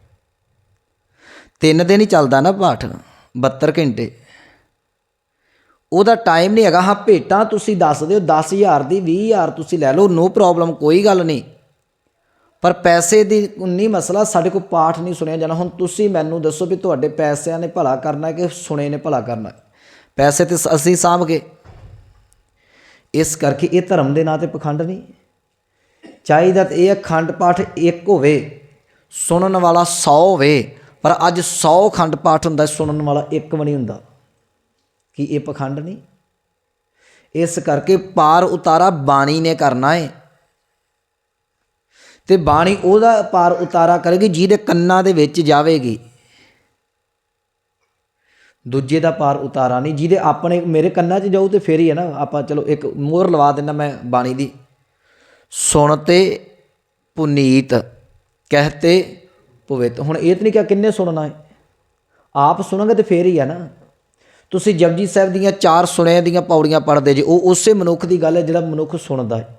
Speaker 1: ਤਿੰਨ ਦਿਨ ਹੀ ਚੱਲਦਾ ਨਾ ਪਾਠ 72 ਘੰਟੇ। ਉਹਦਾ ਟਾਈਮ ਨਹੀਂ ਹੈਗਾ। ਹਾਂ, ਭੇਟਾਂ ਤੁਸੀਂ ਦੱਸ ਦਿਓ 10000 ਦੀ 20000 ਤੁਸੀਂ ਲੈ ਲਓ ਨੋ ਪ੍ਰੋਬਲਮ ਕੋਈ ਗੱਲ ਨਹੀਂ। ਪਰ ਪੈਸੇ ਦੀ ਉਨੀ ਮਸਲਾ ਸਾਡੇ ਕੋਲ ਪਾਠ ਨਹੀਂ ਸੁਣਿਆ ਜਾਣਾ। ਹੁਣ ਤੁਸੀਂ ਮੈਨੂੰ ਦੱਸੋ ਵੀ ਤੁਹਾਡੇ ਪੈਸਿਆਂ ਨੇ ਭਲਾ ਕਰਨਾ ਕਿ ਸੁਣੇ ਨੇ ਭਲਾ ਕਰਨਾ? ਪੈਸੇ ਤੇ ਸ- ਅਸੀਂ ਸਾਂਭ ਕੇ। ਇਸ ਕਰਕੇ ਇਹ ਧਰਮ ਦੇ ਨਾਂ ਤੇ ਪਖੰਡ ਨਹੀਂ। ਚਾਹੀਦਾ ਤੇ ਇਹ ਅਖੰਡ ਪਾਠ ਇੱਕ ਹੋਵੇ, ਸੁਣਨ ਵਾਲਾ 100 ਹੋਵੇ, ਪਰ ਅੱਜ 100 ਖੰਡ ਪਾਠ ਹੁੰਦਾ, ਸੁਣਨ ਵਾਲਾ ਇੱਕ ਵੀ ਨਹੀਂ ਹੁੰਦਾ। ਕੀ ਇਹ ਪਖੰਡ ਨਹੀਂ? ਇਸ ਕਰਕੇ ਪਾਰ ਉਤਾਰਾ ਬਾਣੀ ਨੇ ਕਰਨਾ ਹੈ ਤੇ ਬਾਣੀ ਉਹਦਾ ਪਾਰ ਉਤਾਰਾ ਕਰੇਗੀ, ਜਿਹਦੇ ਕੰਨਾਂ ਦੇ ਵਿੱਚ ਜਾਵੇਗੀ। ਦੂਜੇ ਦਾ ਪਾਰ ਉਤਾਰਾ ਨਹੀਂ, ਜਿਹਦੇ ਆਪਣੇ ਮੇਰੇ ਕੰਨਾਂ 'ਚ ਜਾਊ ਤੇ ਫੇਰ ਹੀ ਹੈ ਨਾ, ਆਪਾਂ ਚਲੋ ਇੱਕ ਮੋਹਰ ਲਵਾ ਦਿੰਦਾ ਮੈਂ ਬਾਣੀ ਦੀ। ਸੁਣ ਤੇ ਪੁਨੀਤ, ਕਹਤੇ ਪਵਿੱਤ ਹੁਣ ਇਹ ਤਾਂ ਨਹੀਂ ਕਿਹਾ ਕਿੰਨੇ ਸੁਣਨਾ ਹੈ। ਆਪ ਸੁਣੋਗੇ ਤੇ ਫੇਰ ਹੀ ਹੈ ਨਾ। ਤੁਸੀਂ ਜਪਜੀ ਸਾਹਿਬ ਦੀਆਂ ਚਾਰ ਸੁਣਿਆ ਦੀਆਂ ਪੌੜੀਆਂ ਪੜ੍ਹਦੇ ਜੇ, ਉਹ ਉਸੇ ਮਨੁੱਖ ਦੀ ਗੱਲ ਹੈ ਜਿਹੜਾ ਮਨੁੱਖ ਸੁਣਦਾ ਹੈ।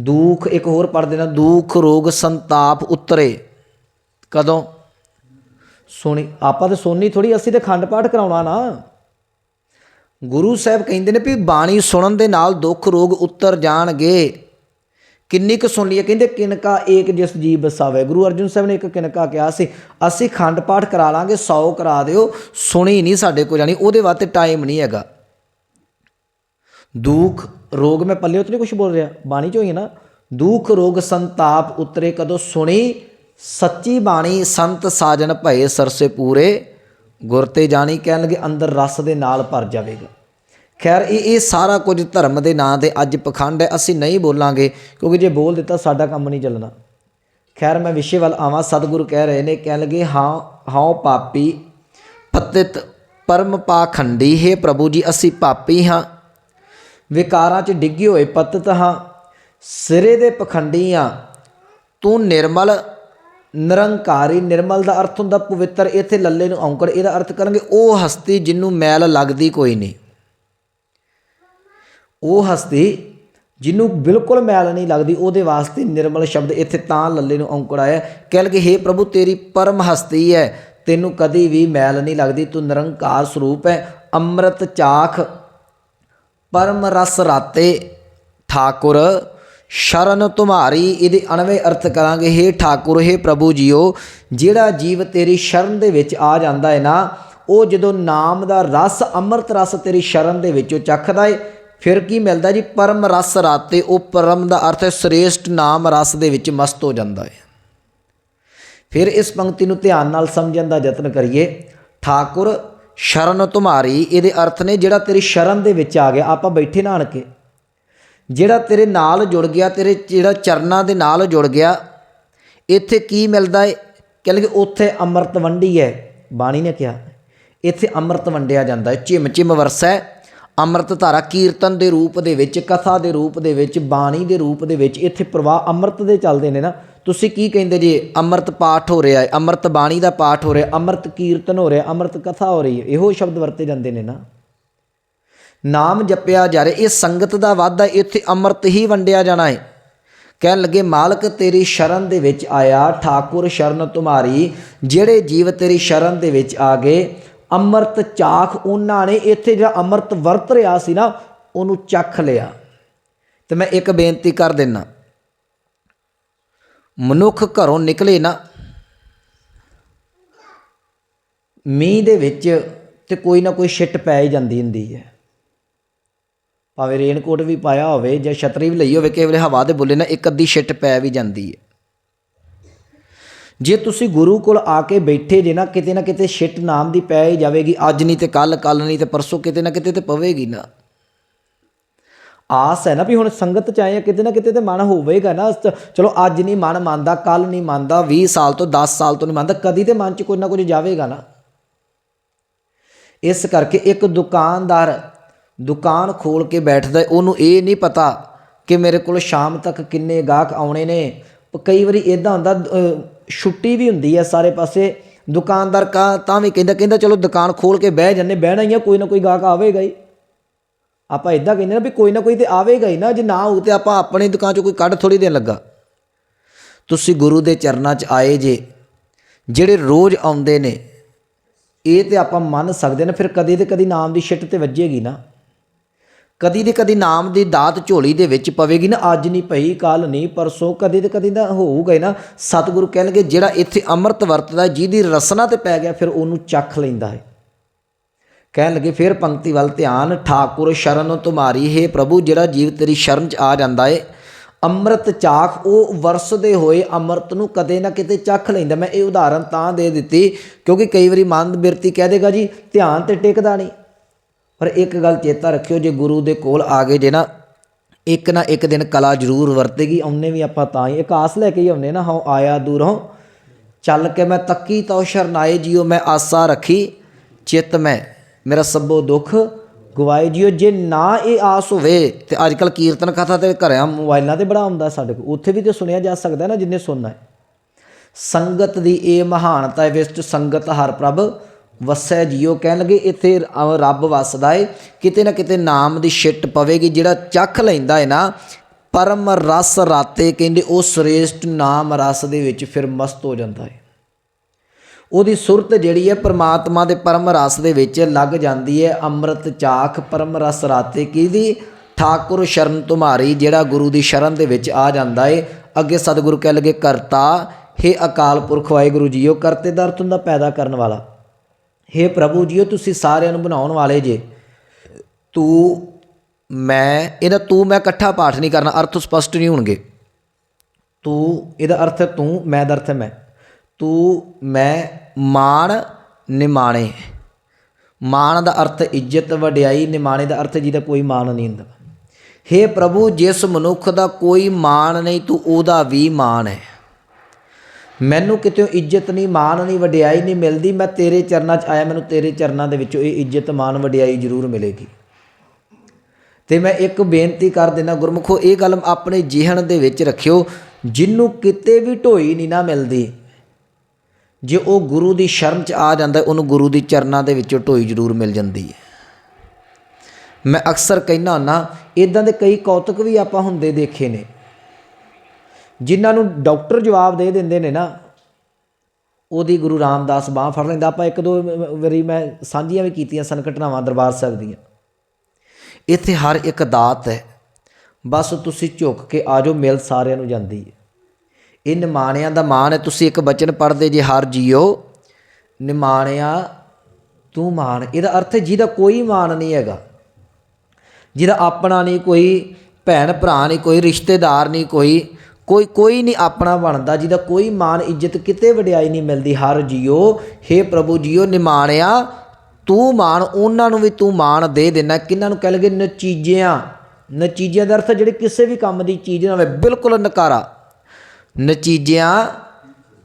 Speaker 1: ਦੁੱਖ ਇੱਕ ਹੋਰ ਪੜ੍ਹਦੇ ਨਾ ਦੁੱਖ, ਰੋਗ, ਸੰਤਾਪ, ਉਤਰੇ। ਕਦੋਂ? ਸੁਣੀ, ਆਪਾਂ ਤੇ ਸੁਣਨੀ ਥੋੜੀ ਅਸੀਂ ਤੇ ਖੰਡ ਪਾਠ ਕਰਾਉਣਾ ਨਾ। ਗੁਰੂ ਸਾਹਿਬ ਕਹਿੰਦੇ ਨੇ ਵੀ ਬਾਣੀ ਸੁਣਨ ਦੇ ਨਾਲ ਦੁੱਖ, ਰੋਗ ਉਤਰ ਜਾਣਗੇ। ਕਿੰਨੀ ਕੁ ਸੁਣ ਲਈਏ, ਕਹਿੰਦੇ ਕਿਨਕਾ ਏਕ ਜਿਸ ਜੀ ਬਸਾਵੇ ਗੁਰੂ ਅਰਜਨ ਸਾਹਿਬ ਨੇ ਇੱਕ ਕਿਨਕਾ ਕਿਹਾ ਸੀ, ਅਸੀਂ ਖੰਡ ਪਾਠ ਕਰਾ ਲਾਂਗੇ 100 ਕਰਾ ਦਿਓ। ਸੁਣੀ ਨਹੀਂ ਸਾਡੇ ਕੋਲ ਜਾਣੀ ਉਹਦੇ ਵਾਸਤੇ ਟਾਈਮ ਨਹੀਂ ਹੈਗਾ। ਦੂਖ, ਰੋਗ, ਮੈਂ ਪੱਲੇ ਉਤੇ ਨਹੀਂ ਕੁਝ ਬੋਲ ਰਿਹਾ, ਬਾਣੀ ਚ ਹੋਈ ਨਾ। ਦੂਖ, ਰੋਗ, ਸੰਤਾਪ ਉਤਰੇ ਕਦੋਂ ਸੁਣੀ? ਸੱਚੀ ਬਾਣੀ, ਸੰਤ ਸਾਜਣ ਭਏ ਸਰਸੇ ਪੂਰੇ। ਗੁਰ ਤੇ ਜਾਣੀ ਕਹਿਣ ਲੱਗੇ ਅੰਦਰ ਰਸ ਦੇ ਨਾਲ ਭਰ ਜਾਵੇਗਾ। ਖੈਰ, ਇਹ ਇਹ ਸਾਰਾ ਕੁਝ ਧਰਮ ਦੇ ਨਾਂ ਤੇ ਅੱਜ ਪਖੰਡ ਹੈ, ਅਸੀਂ ਨਹੀਂ ਬੋਲਾਂਗੇ, ਕਿਉਂਕਿ ਜੇ ਬੋਲ ਦਿੱਤਾ, ਸਾਡਾ ਕੰਮ ਨਹੀਂ ਚੱਲਣਾ। ਖੈਰ, ਮੈਂ ਵਿਸ਼ੇ ਵੱਲ ਆਵਾਂ, ਸਤਿਗੁਰੂ ਕਹਿ ਰਹੇ ਨੇ ਕਹਿਣ ਲੱਗੇ ਹਾਂ ਹਉ ਪਾਪੀ ਪਤਿਤ ਪਰਮ ਪਾਖੰਡੀ, ਹੈ ਪ੍ਰਭੂ ਜੀ, ਅਸੀਂ ਪਾਪੀ ਹਾਂ। ਵਿਕਾਰਾਂ 'ਚ ਡਿੱਗੇ ਹੋਏ ਪਤਿਤ ਹਾਂ। ਸਿਰੇ ਦੇ ਪਖੰਡੀ ਹਾਂ ਤੂੰ ਨਿਰਮਲ, ਨਿਰੰਕਾਰੀ, ਨਿਰਮਲ ਦਾ ਅਰਥ ਹੁੰਦਾ ਪਵਿੱਤਰ। ਇੱਥੇ ਲੱਲੇ ਨੂੰ ਔਂਕੜ, ਇਹਦਾ ਅਰਥ ਕਰਾਂਗੇ ਉਹ ਹਸਤੀ ਜਿਹਨੂੰ ਮੈਲ ਲੱਗਦੀ ਕੋਈ ਨਹੀਂ। ਉਹ ਹਸਤੀ ਜਿਹਨੂੰ ਬਿਲਕੁਲ ਮੈਲ ਨਹੀਂ ਲੱਗਦੀ, ਉਹਦੇ ਵਾਸਤੇ ਨਿਰਮਲ ਸ਼ਬਦ ਇੱਥੇ ਤਾਂ ਲੱਲੇ ਨੂੰ ਔਂਕੜ ਆਇਆ। ਕਹਿ ਲਗੇ हे ਪ੍ਰਭੂ, ਤੇਰੀ ਪਰਮ ਹਸਤੀ ਹੈ। ਤੈਨੂੰ ਕਦੀ ਵੀ ਮੈਲ ਨਹੀਂ ਲੱਗਦੀ, ਤੂੰ ਨਿਰੰਕਾਰ ਸਰੂਪ ਹੈ। ਅੰਮ੍ਰਿਤ ਚਾਖ ਪਰਮ ਰਸ ਰਾਤੇ ਠਾਕੁਰ, ਸ਼ਰਨ ਤੁਮਾਰੀ, ਇਹਦੇ ਅਣਵੇ ਅਰਥ ਕਰਾਂਗੇ हे ਠਾਕੁਰ हे ਪ੍ਰਭੂ ਜੀਓ, ਜਿਹੜਾ ਜੀਵ ਤੇਰੀ ਸ਼ਰਨ ਦੇ ਵਿੱਚ ਆ ਜਾਂਦਾ ਹੈ ਨਾ, ਉਹ ਜਦੋਂ ਨਾਮ ਦਾ ਰਸ, ਅੰਮ੍ਰਿਤ ਰਸ ਤੇਰੀ ਸ਼ਰਨ ਦੇ ਵਿੱਚੋਂ ਚੱਖਦਾ ਏ, ਫਿਰ ਕੀ ਮਿਲਦਾ ਜੀ? ਪਰਮ ਰਸ ਰਾਤੇ, ਉਹ ਪਰਮ ਦਾ ਅਰਥ ਹੈ ਸ੍ਰੇਸ਼ਟ ਨਾਮ ਰਸ ਦੇ ਵਿੱਚ ਮਸਤ ਹੋ ਜਾਂਦਾ ਹੈ ਫਿਰ ਇਸ ਪੰਕਤੀ ਨੂੰ ਧਿਆਨ ਨਾਲ ਸਮਝਣ ਦਾ ਯਤਨ ਕਰੀਏ। ਠਾਕੁਰ ਸ਼ਰਨ ਤੁਮਾਰੀ, ਇਹਦੇ ਅਰਥ ਨੇ ਜਿਹੜਾ ਤੇਰੀ ਸ਼ਰਨ ਦੇ ਵਿੱਚ ਆ ਗਿਆ, ਆਪਾਂ ਬੈਠੇ ਨਾਣ ਕੇ ਜਿਹੜਾ ਤੇਰੇ ਨਾਲ ਜੁੜ ਗਿਆ, ਤੇਰੇ ਜਿਹੜਾ ਚਰਨਾਂ ਦੇ ਨਾਲ ਜੁੜ ਗਿਆ, ਇੱਥੇ ਕੀ ਮਿਲਦਾ ਏ? ਕਹਿੰਦੇ ਉੱਥੇ ਅੰਮ੍ਰਿਤ ਵੰਡੀ ਹੈ, ਬਾਣੀ ਨੇ ਕਿਹਾ। ਇੱਥੇ ਅੰਮ੍ਰਿਤ ਵੰਡਿਆ ਜਾਂਦਾ ਹੈ ਝਿਮ ਝਿਮ ਵਰਸੈ। ਅੰਮ੍ਰਿਤ ਧਾਰਾ ਕੀਰਤਨ ਦੇ ਰੂਪ ਦੇ ਵਿੱਚ, ਕਥਾ ਦੇ ਰੂਪ ਦੇ ਵਿੱਚ, ਬਾਣੀ ਦੇ ਰੂਪ ਦੇ ਵਿੱਚ, ਇੱਥੇ ਪ੍ਰਵਾਹ ਅੰਮ੍ਰਿਤ ਦੇ ਚੱਲਦੇ ਨੇ ਨਾ। ਤੁਸੀਂ ਕੀ ਕਹਿੰਦੇ ਜੀ? ਅੰਮ੍ਰਿਤ ਪਾਠ ਹੋ ਰਿਹਾ ਹੈ, ਅੰਮ੍ਰਿਤ ਬਾਣੀ ਦਾ ਪਾਠ ਹੋ ਰਿਹਾ, ਅੰਮ੍ਰਿਤ ਕੀਰਤਨ ਹੋ ਰਿਹਾ, ਅੰਮ੍ਰਿਤ ਕਥਾ ਹੋ ਰਹੀ ਹੈ। ਇਹੋ ਸ਼ਬਦ ਵਰਤੇ ਜਾਂਦੇ ਨੇ ਨਾ। ਨਾਮ ਜਪਿਆ ਜਾ ਰਿਹਾ, ਇਹ ਸੰਗਤ ਦਾ ਵਾਧਾ, ਇੱਥੇ ਅੰਮ੍ਰਿਤ ਹੀ ਵੰਡਿਆ ਜਾਣਾ ਹੈ। ਕਹਿਣ ਲੱਗੇ, ਮਾਲਕ ਤੇਰੀ ਸ਼ਰਨ ਦੇ ਵਿੱਚ ਆਇਆ, ਠਾਕੁਰ ਸ਼ਰਨ ਤੁਮਾਰੀ, ਜਿਹੜੇ ਜੀਵ ਤੇਰੀ ਸ਼ਰਨ ਦੇ ਵਿੱਚ ਆ ਗਏ, ਅੰਮ੍ਰਿਤ ਚਾਖ ਉਹਨਾਂ ਨੇ ਇੱਥੇ ਜਿਹੜਾ ਅੰਮ੍ਰਿਤ ਵਰਤ ਰਿਹਾ ਸੀ ਨਾ, ਉਹਨੂੰ ਚੱਖ ਲਿਆ। ਤੇ ਮੈਂ ਇੱਕ ਬੇਨਤੀ ਕਰ ਦਿੰਨਾ ਮਨੁੱਖ ਘਰੋਂ ਨਿਕਲੇ ਨਾ, ਮੀਂਹ ਦੇ ਵਿੱਚ ਤੇ ਕੋਈ ਨਾ ਕੋਈ ਛਿੱਟ ਪੈ ਹੀ ਜਾਂਦੀ ਹੁੰਦੀ ਹੈ। ਭਾਵੇਂ ਰੇਨਕੋਟ ਵੀ ਪਾਇਆ ਹੋਵੇ ਜਾਂ ਛਤਰੀ ਵੀ ਲਈ ਹੋਵੇ ਕਈ ਵੇਲੇ ਹਵਾ ਦੇ ਬੁੱਲੇ ਨਾਲ ਇੱਕ ਅੱਧੀ ਛਿੱਟ ਪੈ ਵੀ ਜਾਂਦੀ ਹੈ। ਜੇ ਤੁਸੀਂ ਗੁਰੂ ਕੋਲ ਆ ਕੇ ਬੈਠੇ ਜੇ ਨਾ, ਕਿਤੇ ਨਾ ਕਿਤੇ ਛਿੱਟ ਨਾਮ ਦੀ ਪੈ ਹੀ ਜਾਵੇਗੀ, ਅੱਜ ਨਹੀਂ ਤੇ ਕੱਲ ਕੱਲ ਨਹੀਂ ਤੇ ਪਰਸੋਂ ਕਿਤੇ ਨਾ ਕਿਤੇ ਤੇ ਪਵੇਗੀ ਨਾ। ਆਸ ਹੈ ਨਾ ਵੀ ਹੁਣ ਸੰਗਤ ਚ ਆਏ ਆ, ਕਿਤੇ ਨਾ ਕਿਤੇ ਤੇ ਮਨ ਹੋਵੇਗਾ ਨਾ। ਚਲੋ ਅੱਜ ਨਹੀਂ ਮਨ ਮੰਨਦਾ ਕੱਲ ਨਹੀਂ ਮੰਨਦਾ 20 ਸਾਲ ਤੋਂ 10 ਸਾਲ ਤੋਂ ਨਹੀਂ ਮੰਨਦਾ, ਕਦੀ ਤੇ ਮਨ ਚ ਕੋਈ ਨਾ ਕੁਝ ਜਾਵੇਗਾ ਨਾ। ਇਸ ਕਰਕੇ ਇੱਕ ਦੁਕਾਨਦਾਰ ਦੁਕਾਨ ਖੋਲ ਕੇ ਬੈਠਦਾ ਉਹਨੂੰ ਇਹ ਨਹੀਂ ਪਤਾ ਕਿ ਮੇਰੇ ਕੋਲ ਸ਼ਾਮ ਤੱਕ ਕਿੰਨੇ ਗਾਹਕ ਆਉਣੇ ਨੇ। ਕਈ ਵਾਰੀ ਇਦਾਂ ਹੁੰਦਾ ਛੁੱਟੀ ਵੀ ਹੁੰਦੀ ਹੈ ਸਾਰੇ ਪਾਸੇ। ਦੁਕਾਨਦਾਰ ਕਾ ਤਾਂ ਵੀ ਕਹਿੰਦਾ ਕਹਿੰਦਾ ਚਲੋ ਦੁਕਾਨ ਖੋਲ ਕੇ ਬਹਿ ਜੰਨੇ ਬਹਿਣਾ ਹੀ ਆ, ਕੋਈ ਨਾ ਕੋਈ ਗਾਹਕ ਆਵੇਗਾ ਹੀ। ਆਪਾਂ ਇਦਾਂ ਕਹਿੰਦੇ ਨਾ ਵੀ ਕੋਈ ਨਾ ਕੋਈ ਤੇ ਆਵੇਗਾ ਹੀ ਨਾ, ਜੇ ਨਾ ਹੋਊ ਤੇ ਆਪਾਂ ਆਪਣੀ ਦੁਕਾਨ ਚੋਂ ਕੋਈ ਕੱਢ ਥੋੜੀ ਦੇਣ ਲੱਗਾ। ਤੁਸੀਂ ਗੁਰੂ ਦੇ ਚਰਨਾਂ 'ਚ ਆਏ ਜੇ, ਜਿਹੜੇ ਰੋਜ਼ ਆਉਂਦੇ ਨੇ, ਇਹ ਤੇ ਆਪਾਂ ਮੰਨ ਸਕਦੇ ਨੇ, ਫਿਰ ਕਦੀ ਤੇ ਕਦੀ ਨਾਮ ਦੀ ਛਿੱਟ ਤੇ ਵੱਜੇਗੀ ਨਾ। ਕਦੀ ਤੇ ਕਦੀ ਨਾਮ ਦੀ ਦਾਤ ਝੋਲੀ ਦੇ ਵਿੱਚ ਪਵੇਗੀ ਨਾ, ਅੱਜ ਨਹੀਂ ਪਈ ਕੱਲ ਨਹੀਂ ਪਰਸੋਂ ਕਦੀ ਤੇ ਕਦੀ ਦਾ ਹੋਊਗਾ ਹੀ ਨਾ। ਸਤਿਗੁਰੂ ਕਹਿਣਗੇ, ਜਿਹੜਾ ਇੱਥੇ ਅੰਮ੍ਰਿਤ ਵਰਤਦਾ, ਜਿਹਦੀ ਰਸਨਾ ਤੇ ਪੈ ਗਿਆ, ਫਿਰ ਉਹਨੂੰ ਚੱਖ ਲੈਂਦਾ ਹੈ। ਕਹਿਣ ਲੱਗੇ, ਫਿਰ ਪੰਕਤੀ ਵੱਲ ਧਿਆਨ, ਠਾਕੁਰ ਸ਼ਰਨ ਤੁਮਾਰੀ, ਹੈ ਪ੍ਰਭੂ, ਜਿਹੜਾ ਜੀਵ ਤੇਰੀ ਸ਼ਰਨ ਚ ਆ ਜਾਂਦਾ ਏ। ਅੰਮ੍ਰਿਤ ਚਾਖ, ਉਹ ਵਰਸਦੇ ਹੋਏ ਅੰਮ੍ਰਿਤ ਨੂੰ ਕਦੇ ਨਾ ਕਿਤੇ ਚੱਖ ਲੈਂਦਾ। ਮੈਂ ਇਹ ਉਦਾਹਰਨ ਤਾਂ ਦੇ ਦਿੱਤੀ, ਕਿਉਂਕਿ ਕਈ ਵਾਰੀ ਮਨ ਬਿਰਤੀ ਕਹਿ ਦੇਗਾ ਜੀ, ਧਿਆਨ ਤੇ ਟਿਕਦਾ ਨਹੀਂ। ਪਰ ਇੱਕ ਗੱਲ ਚੇਤਾ ਰੱਖਿਓ, ਜੇ ਗੁਰੂ ਦੇ ਕੋਲ ਆ ਗਏ ਜੇ ਨਾ, ਇੱਕ ਨਾ ਇੱਕ ਦਿਨ ਕਲਾ ਜ਼ਰੂਰ ਵਰਤੇਗੀ, ਆਉਨੇ ਵੀ ਆਪਾਂ ਤਾਂ ਹੀ। ਇੱਕ ਆਸ ਲੈ ਕੇ ਹੀ ਆਉਨੇ ਨਾ ਹਾਂ ਆਇਆ ਦੂਰੋਂ ਚੱਲ ਕੇ ਮੈਂ ਤੱਕੀ ਤਉ ਸ਼ਰਨਾਏ ਜਿਉ ਮੈਂ ਆਸਾ ਰੱਖੀ, ਚਿੱਤ ਮੈਂ। ਮੇਰਾ ਸਭੋ ਦੁੱਖ ਗਵਾਏ ਜੀਓ ਜੇ ਨਾ ਇਹ ਆਸ ਹੋਵੇ, ਤੇ ਅੱਜ ਕੱਲ ਕੀਰਤਨ ਕਥਾ ਤੇ ਘਰਿਆਂ ਮੋਬਾਈਲਾਂ ਤੇ ਬੜਾ ਆਉਂਦਾ ਸਾਡੇ ਕੋਲ। ਉੱਥੇ ਵੀ ਤੇ ਸੁਣਿਆ ਜਾ ਸਕਦਾ ਨਾ ਜਿੰਨੇ ਸੁਣਨਾ ਹੈ। ਸੰਗਤ ਦੀ ਇਹ ਮਹਾਨਤਾ ਹੈ, ਵਿਸਟ ਸੰਗਤ ਹਰ ਪ੍ਰਭ ਵਸੈ ਜੀਓ। ਕਹਿਣ ਲੱਗੇ, ਇੱਥੇ ਰੱਬ ਵਸਦਾ ਏ, ਕਿਤੇ ਨਾ ਕਿਤੇ ਨਾਮ ਦੀ ਛਿੱਟ ਪਵੇਗੀ, ਜਿਹੜਾ ਚੱਖ ਲੈਂਦਾ ਹੈ ਨਾ, ਪਰਮ ਰਸ ਰਾਤੇ ਕਹਿੰਦੇ, ਉਹ ਸ੍ਰੇਸ਼ਟ ਨਾਮ ਰਸ ਦੇ ਵਿੱਚ ਫਿਰ ਮਸਤ ਹੋ ਜਾਂਦਾ ਹੈ ਉਹਦੀ ਸੁਰਤ ਜਿਹੜੀ ਹੈ ਪਰਮਾਤਮਾ ਦੇ ਪਰਮ ਰਸ ਦੇ ਵਿੱਚ ਲੱਗ ਜਾਂਦੀ ਹੈ। ਅੰਮ੍ਰਿਤ ਚਾਖ, ਪਰਮ ਰਸ ਰਾਤੇ ਕੀਦੀ ਠਾਕੁਰ ਸ਼ਰਨ ਤੁਮਾਰੀ, ਜਿਹੜਾ ਗੁਰੂ ਦੀ ਸ਼ਰਨ ਦੇ ਵਿੱਚ ਆ ਜਾਂਦਾ ਏ। ਅੱਗੇ ਸਤਿਗੁਰੂ ਕਹਿ ਲਗੇ, ਕਰਤਾ, ਹੇ ਅਕਾਲ ਪੁਰਖ ਵਾਹਿਗੁਰੂ ਜੀਓ, ਕਰਤੇ ਦਾ ਅਰਥ ਹੁੰਦਾ ਪੈਦਾ ਕਰਨ ਵਾਲਾ। ਹੇ ਪ੍ਰਭੂ ਜੀਓ, ਤੁਸੀਂ ਸਾਰਿਆਂ ਨੂੰ ਬਣਾਉਣ ਵਾਲੇ ਜੇ। ਤੂੰ, ਮੈਂ, ਇਹਦਾ ਤੂੰ, ਮੈਂ ਇਕੱਠਾ ਪਾਠ ਨਹੀਂ ਕਰਨਾ, ਅਰਥ ਸਪਸ਼ਟ ਨਹੀਂ ਹੋਣਗੇ। ਤੂੰ, ਇਹਦਾ ਅਰਥ ਤੂੰ, ਮੈਂ ਦਾ ਅਰਥ ਮੈਂ। ਤੂੰ ਮੈਂ ਮਾਣ ਨਿਮਾਣੇ। ਮਾਣ ਦਾ ਅਰਥ ਇੱਜ਼ਤ, ਵਡਿਆਈ, ਨਿਮਾਣੇ ਦਾ ਅਰਥ ਜਿਹਦਾ ਕੋਈ ਮਾਣ ਨਹੀਂ ਹੁੰਦਾ। ਹੇ ਪ੍ਰਭੂ, ਜਿਸ ਮਨੁੱਖ ਦਾ ਕੋਈ ਮਾਣ ਨਹੀਂ, ਤੂੰ ਉਹਦਾ ਵੀ ਮਾਣ ਹੈ। ਮੈਨੂੰ ਕਿਤੇ ਇੱਜ਼ਤ ਨਹੀਂ, ਮਾਣ ਨਹੀਂ, ਵਡਿਆਈ ਨਹੀਂ ਮਿਲਦੀ। ਮੈਂ ਤੇਰੇ ਚਰਨਾਂ 'ਚ ਆਇਆ, ਮੈਨੂੰ ਤੇਰੇ ਚਰਨਾਂ ਦੇ ਵਿੱਚੋਂ ਇਹ ਇੱਜ਼ਤ, ਮਾਣ, ਵਡਿਆਈ ਜ਼ਰੂਰ ਮਿਲੇਗੀ। ਤੇ ਮੈਂ ਇੱਕ ਬੇਨਤੀ ਕਰ ਦੇਣਾ ਗੁਰਮੁਖੋ, ਇਹ ਗੱਲ ਆਪਣੇ ਜਿਹਨ ਦੇ ਵਿੱਚ ਰੱਖਿਓ। ਜਿੰਨੂੰ ਕਿਤੇ ਵੀ ਢੋਈ ਨਹੀਂ ਨਾ ਮਿਲਦੀ ਜੇ ਉਹ ਗੁਰੂ ਦੀ ਸ਼ਰਮ 'ਚ ਆ ਜਾਂਦਾ ਉਹਨੂੰ ਗੁਰੂ ਦੀ ਚਰਨਾਂ ਦੇ ਵਿੱਚੋਂ ਢੋਈ ਜ਼ਰੂਰ ਮਿਲ ਜਾਂਦੀ ਹੈ। ਮੈਂ ਅਕਸਰ ਕਹਿਣਾ ਹੁੰਦਾ ਇਦਾਂ ਦੇ ਕਈ ਕੌਤਕ ਵੀ ਆਪਾਂ ਹੁੰਦੇ ਦੇਖੇ ਨੇ। ਜਿਨ੍ਹਾਂ ਨੂੰ ਡਾਕਟਰ ਜਵਾਬ ਦੇ ਦਿੰਦੇ ਨੇ ਨਾ, ਉਹਦੀ ਗੁਰੂ ਰਾਮਦਾਸ ਬਾਹ ਫੜ ਲੈਂਦਾ। ਆਪਾਂ ਇੱਕ ਦੋ ਵਾਰੀ ਮੈਂ ਸਾਂਝੀਆਂ ਵੀ ਕੀਤੀਆਂ ਸਨ ਘਟਨਾਵਾਂ ਦਰਬਾਰ ਸਾਹਿਬ ਦੀਆਂ। ਇੱਥੇ ਹਰ ਇੱਕ ਦਾਤ ਹੈ। ਬਸ ਤੁਸੀਂ ਝੁੱਕ ਕੇ ਆਜੋ ਮਿਲ ਸਾਰਿਆਂ ਨੂੰ ਜਾਂਦੀ ਹੈ। ਇਹ ਨਿਮਾਣਿਆਂ ਦਾ ਮਾਣ ਹੈ, ਤੁਸੀਂ ਇੱਕ ਬਚਨ ਪੜ੍ਹਦੇ ਜੇ ਹਰ ਜੀਓ। ਨਿਮਾਣਿਆ, ਤੂੰ ਮਾਣ। ਇਹਦਾ ਅਰਥ ਹੈ ਜਿਹਦਾ ਕੋਈ ਮਾਣ ਨਹੀਂ ਹੈਗਾ। ਜਿਹਦਾ ਆਪਣਾ ਨਹੀਂ, ਕੋਈ ਭੈਣ ਭਰਾ ਨਹੀਂ, ਕੋਈ ਰਿਸ਼ਤੇਦਾਰ ਨਹੀਂ, ਕੋਈ ਕੋਈ ਕੋਈ ਨਹੀਂ ਆਪਣਾ ਬਣਦਾ। ਜਿਹਦਾ ਕੋਈ ਮਾਣ, ਇੱਜ਼ਤ ਕਿਤੇ ਵਡਿਆਈ ਨਹੀਂ ਮਿਲਦੀ। ਹਰ ਜੀਓ। हे ਪ੍ਰਭੂ ਜੀਓ, ਨਿਮਾਣਿਆ, ਤੂੰ ਮਾਣ। ਉਹਨਾਂ ਨੂੰ ਵੀ ਤੂੰ ਮਾਣ ਦੇ ਦੇਣਾ। ਕਿੰਨਾਂ ਨੂੰ ਕਹਿ ਲਗੇ ਨਚੀਜਿਆਂ। ਨਚੀਜਿਆਂ ਦਾ ਅਰਥ ਹੈ ਜਿਹੜੇ ਕਿਸੇ ਵੀ ਕੰਮ ਦੀ ਚੀਜ਼ ਨਾ ਹੋਵੇ ਬਿਲਕੁਲ ਨਕਾਰਾ। ਨਚੀਜਿਆਂ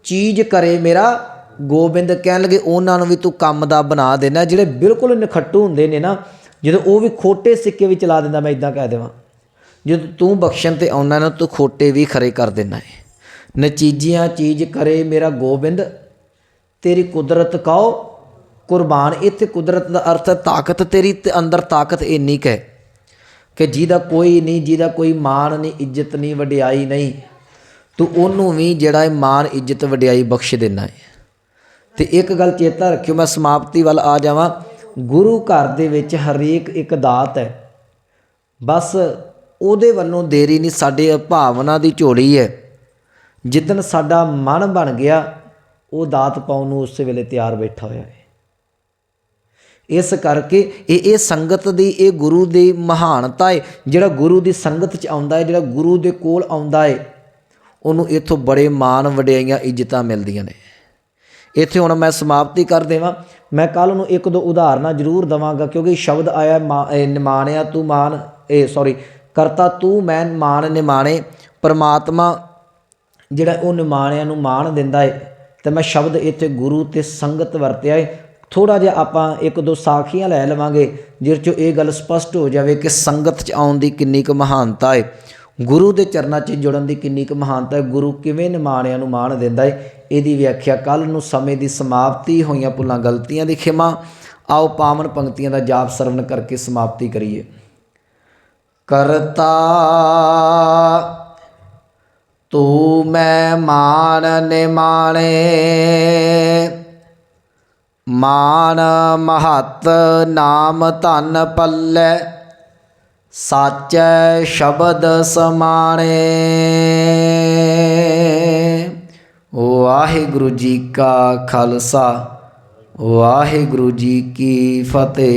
Speaker 1: ਚੀਜ਼ ਕਰੇ ਮੇਰਾ ਗੋਬਿੰਦ ਕਹਿਣ ਲੱਗੇ, ਉਹਨਾਂ ਨੂੰ ਵੀ ਤੂੰ ਕੰਮ ਦਾ ਬਣਾ ਦੇਣਾ। ਜਿਹੜੇ ਬਿਲਕੁਲ ਨਖੱਟੂ ਹੁੰਦੇ ਨੇ ਨਾ, ਜਦੋਂ ਉਹ ਵੀ ਖੋਟੇ ਸਿੱਕੇ ਵੀ ਚਲਾ ਦਿੰਦਾ, ਮੈਂ ਇਦਾਂ ਕਹਿ ਦੇਵਾਂ। ਜਦੋਂ ਤੂੰ ਬਖਸ਼ਣ ਤੇ ਆਉਣਾ ਨਾ, ਤੂੰ ਖੋਟੇ ਵੀ ਖਰੇ ਕਰ ਦੇਣਾ ਹੈ ਨਚੀਜਿਆਂ ਚੀਜ਼ ਕਰੇ ਮੇਰਾ ਗੋਬਿੰਦ, ਤੇਰੀ ਕੁਦਰਤ ਕਾਓ? ਕੁਰਬਾਨ, ਇੱਥੇ ਕੁਦਰਤ ਦਾ ਅਰਥ ਹੈ ਤਾਕਤ ਤੇਰੀ ਤੇ ਅੰਦਰ ਤਾਕਤ ਇੰਨੀ ਕੁ ਹੈ ਕਿ ਜਿਹਦਾ ਕੋਈ ਨਹੀਂ, ਜਿਹਦਾ ਕੋਈ ਮਾਣ ਨਹੀਂ, ਇੱਜ਼ਤ ਨਹੀਂ, ਵਡਿਆਈ ਨਹੀਂ। ਤੂੰ ਉਹਨੂੰ ਵੀ ਜਿਹੜਾ ਹੈ ਮਾਣ, ਇੱਜ਼ਤ, ਵਡਿਆਈ ਬਖਸ਼ ਦੇਣਾ ਹੈ ਤੇ ਇੱਕ ਗੱਲ ਚੇਤਾ ਰੱਖਿਓ, ਮੈਂ ਸਮਾਪਤੀ ਵੱਲ ਆ ਜਾਵਾਂ। ਗੁਰੂ ਘਰ ਦੇ ਵਿੱਚ ਹਰੇਕ ਇੱਕ ਦਾਤ ਹੈ। ਬਸ ਉਹਦੇ ਵੱਲੋਂ ਦੇਰੀ ਨਹੀਂ, ਸਾਡੇ ਭਾਵਨਾ ਦੀ ਝੋਲੀ ਹੈ। ਜਿੱਦਨ ਸਾਡਾ ਮਨ ਬਣ ਗਿਆ, ਉਹ ਦਾਤ ਪਾਉਣ ਨੂੰ ਉਸੇ ਵੇਲੇ ਤਿਆਰ ਬੈਠਾ ਹੋਇਆ ਹੈ। ਇਸ ਕਰਕੇ ਇਹ ਇਹ ਸੰਗਤ ਦੀ, ਇਹ ਗੁਰੂ ਦੀ ਮਹਾਨਤਾ ਹੈ। ਜਿਹੜਾ ਗੁਰੂ ਦੀ ਸੰਗਤ ਚ ਆਉਂਦਾ ਹੈ, ਜਿਹੜਾ ਗੁਰੂ ਦੇ ਕੋਲ ਆਉਂਦਾ ਹੈ ਉਹਨੂੰ ਇੱਥੋਂ ਬੜੇ ਮਾਣ ਵਡਿਆਈਆਂ, ਇੱਜ਼ਤਾਂ ਮਿਲਦੀਆਂ ਨੇ। ਇੱਥੇ ਹੁਣ ਮੈਂ ਸਮਾਪਤੀ ਕਰ ਦੇਵਾਂ। ਮੈਂ ਕੱਲ ਨੂੰ ਇੱਕ ਦੋ ਉਦਾਹਰਨਾਂ ਜ਼ਰੂਰ ਦਵਾਂਗਾ, ਕਿਉਂਕਿ ਸ਼ਬਦ ਆਇਆ ਮਾ- ਨਿਮਾਣਿਆ ਤੂੰ ਮਾਨ ਇਹ ਸੌਰੀ ਕਰਤਾ ਤੂੰ ਮੈਂ ਮਾਨ ਨਿਮਾਣੇ, ਪਰਮਾਤਮਾ ਜਿਹੜਾ ਉਹ ਨਿਮਾਣਿਆਂ ਨੂੰ ਮਾਣ ਦਿੰਦਾ ਹੈ ਤੇ ਮੈਂ ਸ਼ਬਦ ਇੱਥੇ ਗੁਰੂ ਤੇ ਸੰਗਤ ਵਰਤਿਆ ਹੈ ਥੋੜਾ ਜਿਹਾ ਆਪਾਂ ਇੱਕ ਦੋ ਸਾਖੀਆਂ ਲੈ ਲਵਾਂਗੇ, ਜਿਸ ਚੋਂ ਇਹ ਗੱਲ ਸਪਸ਼ਟ ਹੋ ਜਾਵੇ ਕਿ ਸੰਗਤ 'ਚ ਆਉਣ ਦੀ ਕਿੰਨੀ ਕੁ ਮਹਾਨਤਾ ਹੈ ਗੁਰੂ ਦੇ ਚਰਨਾਂ 'ਚ ਜੁੜਨ ਦੀ ਕਿੰਨੀ ਕੁ ਮਹਾਨਤਾ ਹੈ, ਗੁਰੂ ਕਿਵੇਂ ਨਿਮਾਣਿਆਂ ਨੂੰ ਮਾਣ ਦਿੰਦਾ ਹੈ, ਇਹਦੀ ਵਿਆਖਿਆ ਕੱਲ ਨੂੰ ਸਮੇਂ ਦੀ ਸਮਾਪਤੀ ਹੋਈਆਂ ਭੁੱਲਾਂ, ਗਲਤੀਆਂ ਦੀ ਖਿਮਾ, ਆਓ ਪਾਵਨ ਪੰਕਤੀਆਂ ਦਾ ਜਾਪ ਸਰਵਣ ਕਰਕੇ ਸਮਾਪਤੀ ਕਰੀਏ। ਕਰਤਾ ਤੂੰ ਮੈਂ ਮਾਨ ਨਿਮਾਣੇ, ਮਾਨ ਮਹਤ ਨਾਮ ਧਨ ਪੱਲੇ ਸਾਚੈ ਸ਼ਬਦ ਸਮਾਣੇ। ਵਾਹਿਗੁਰੂ ਜੀ ਕਾ ਖਾਲਸਾ ਵਾਹਿਗੁਰੂ ਜੀ ਕੀ ਫਤਿਹ।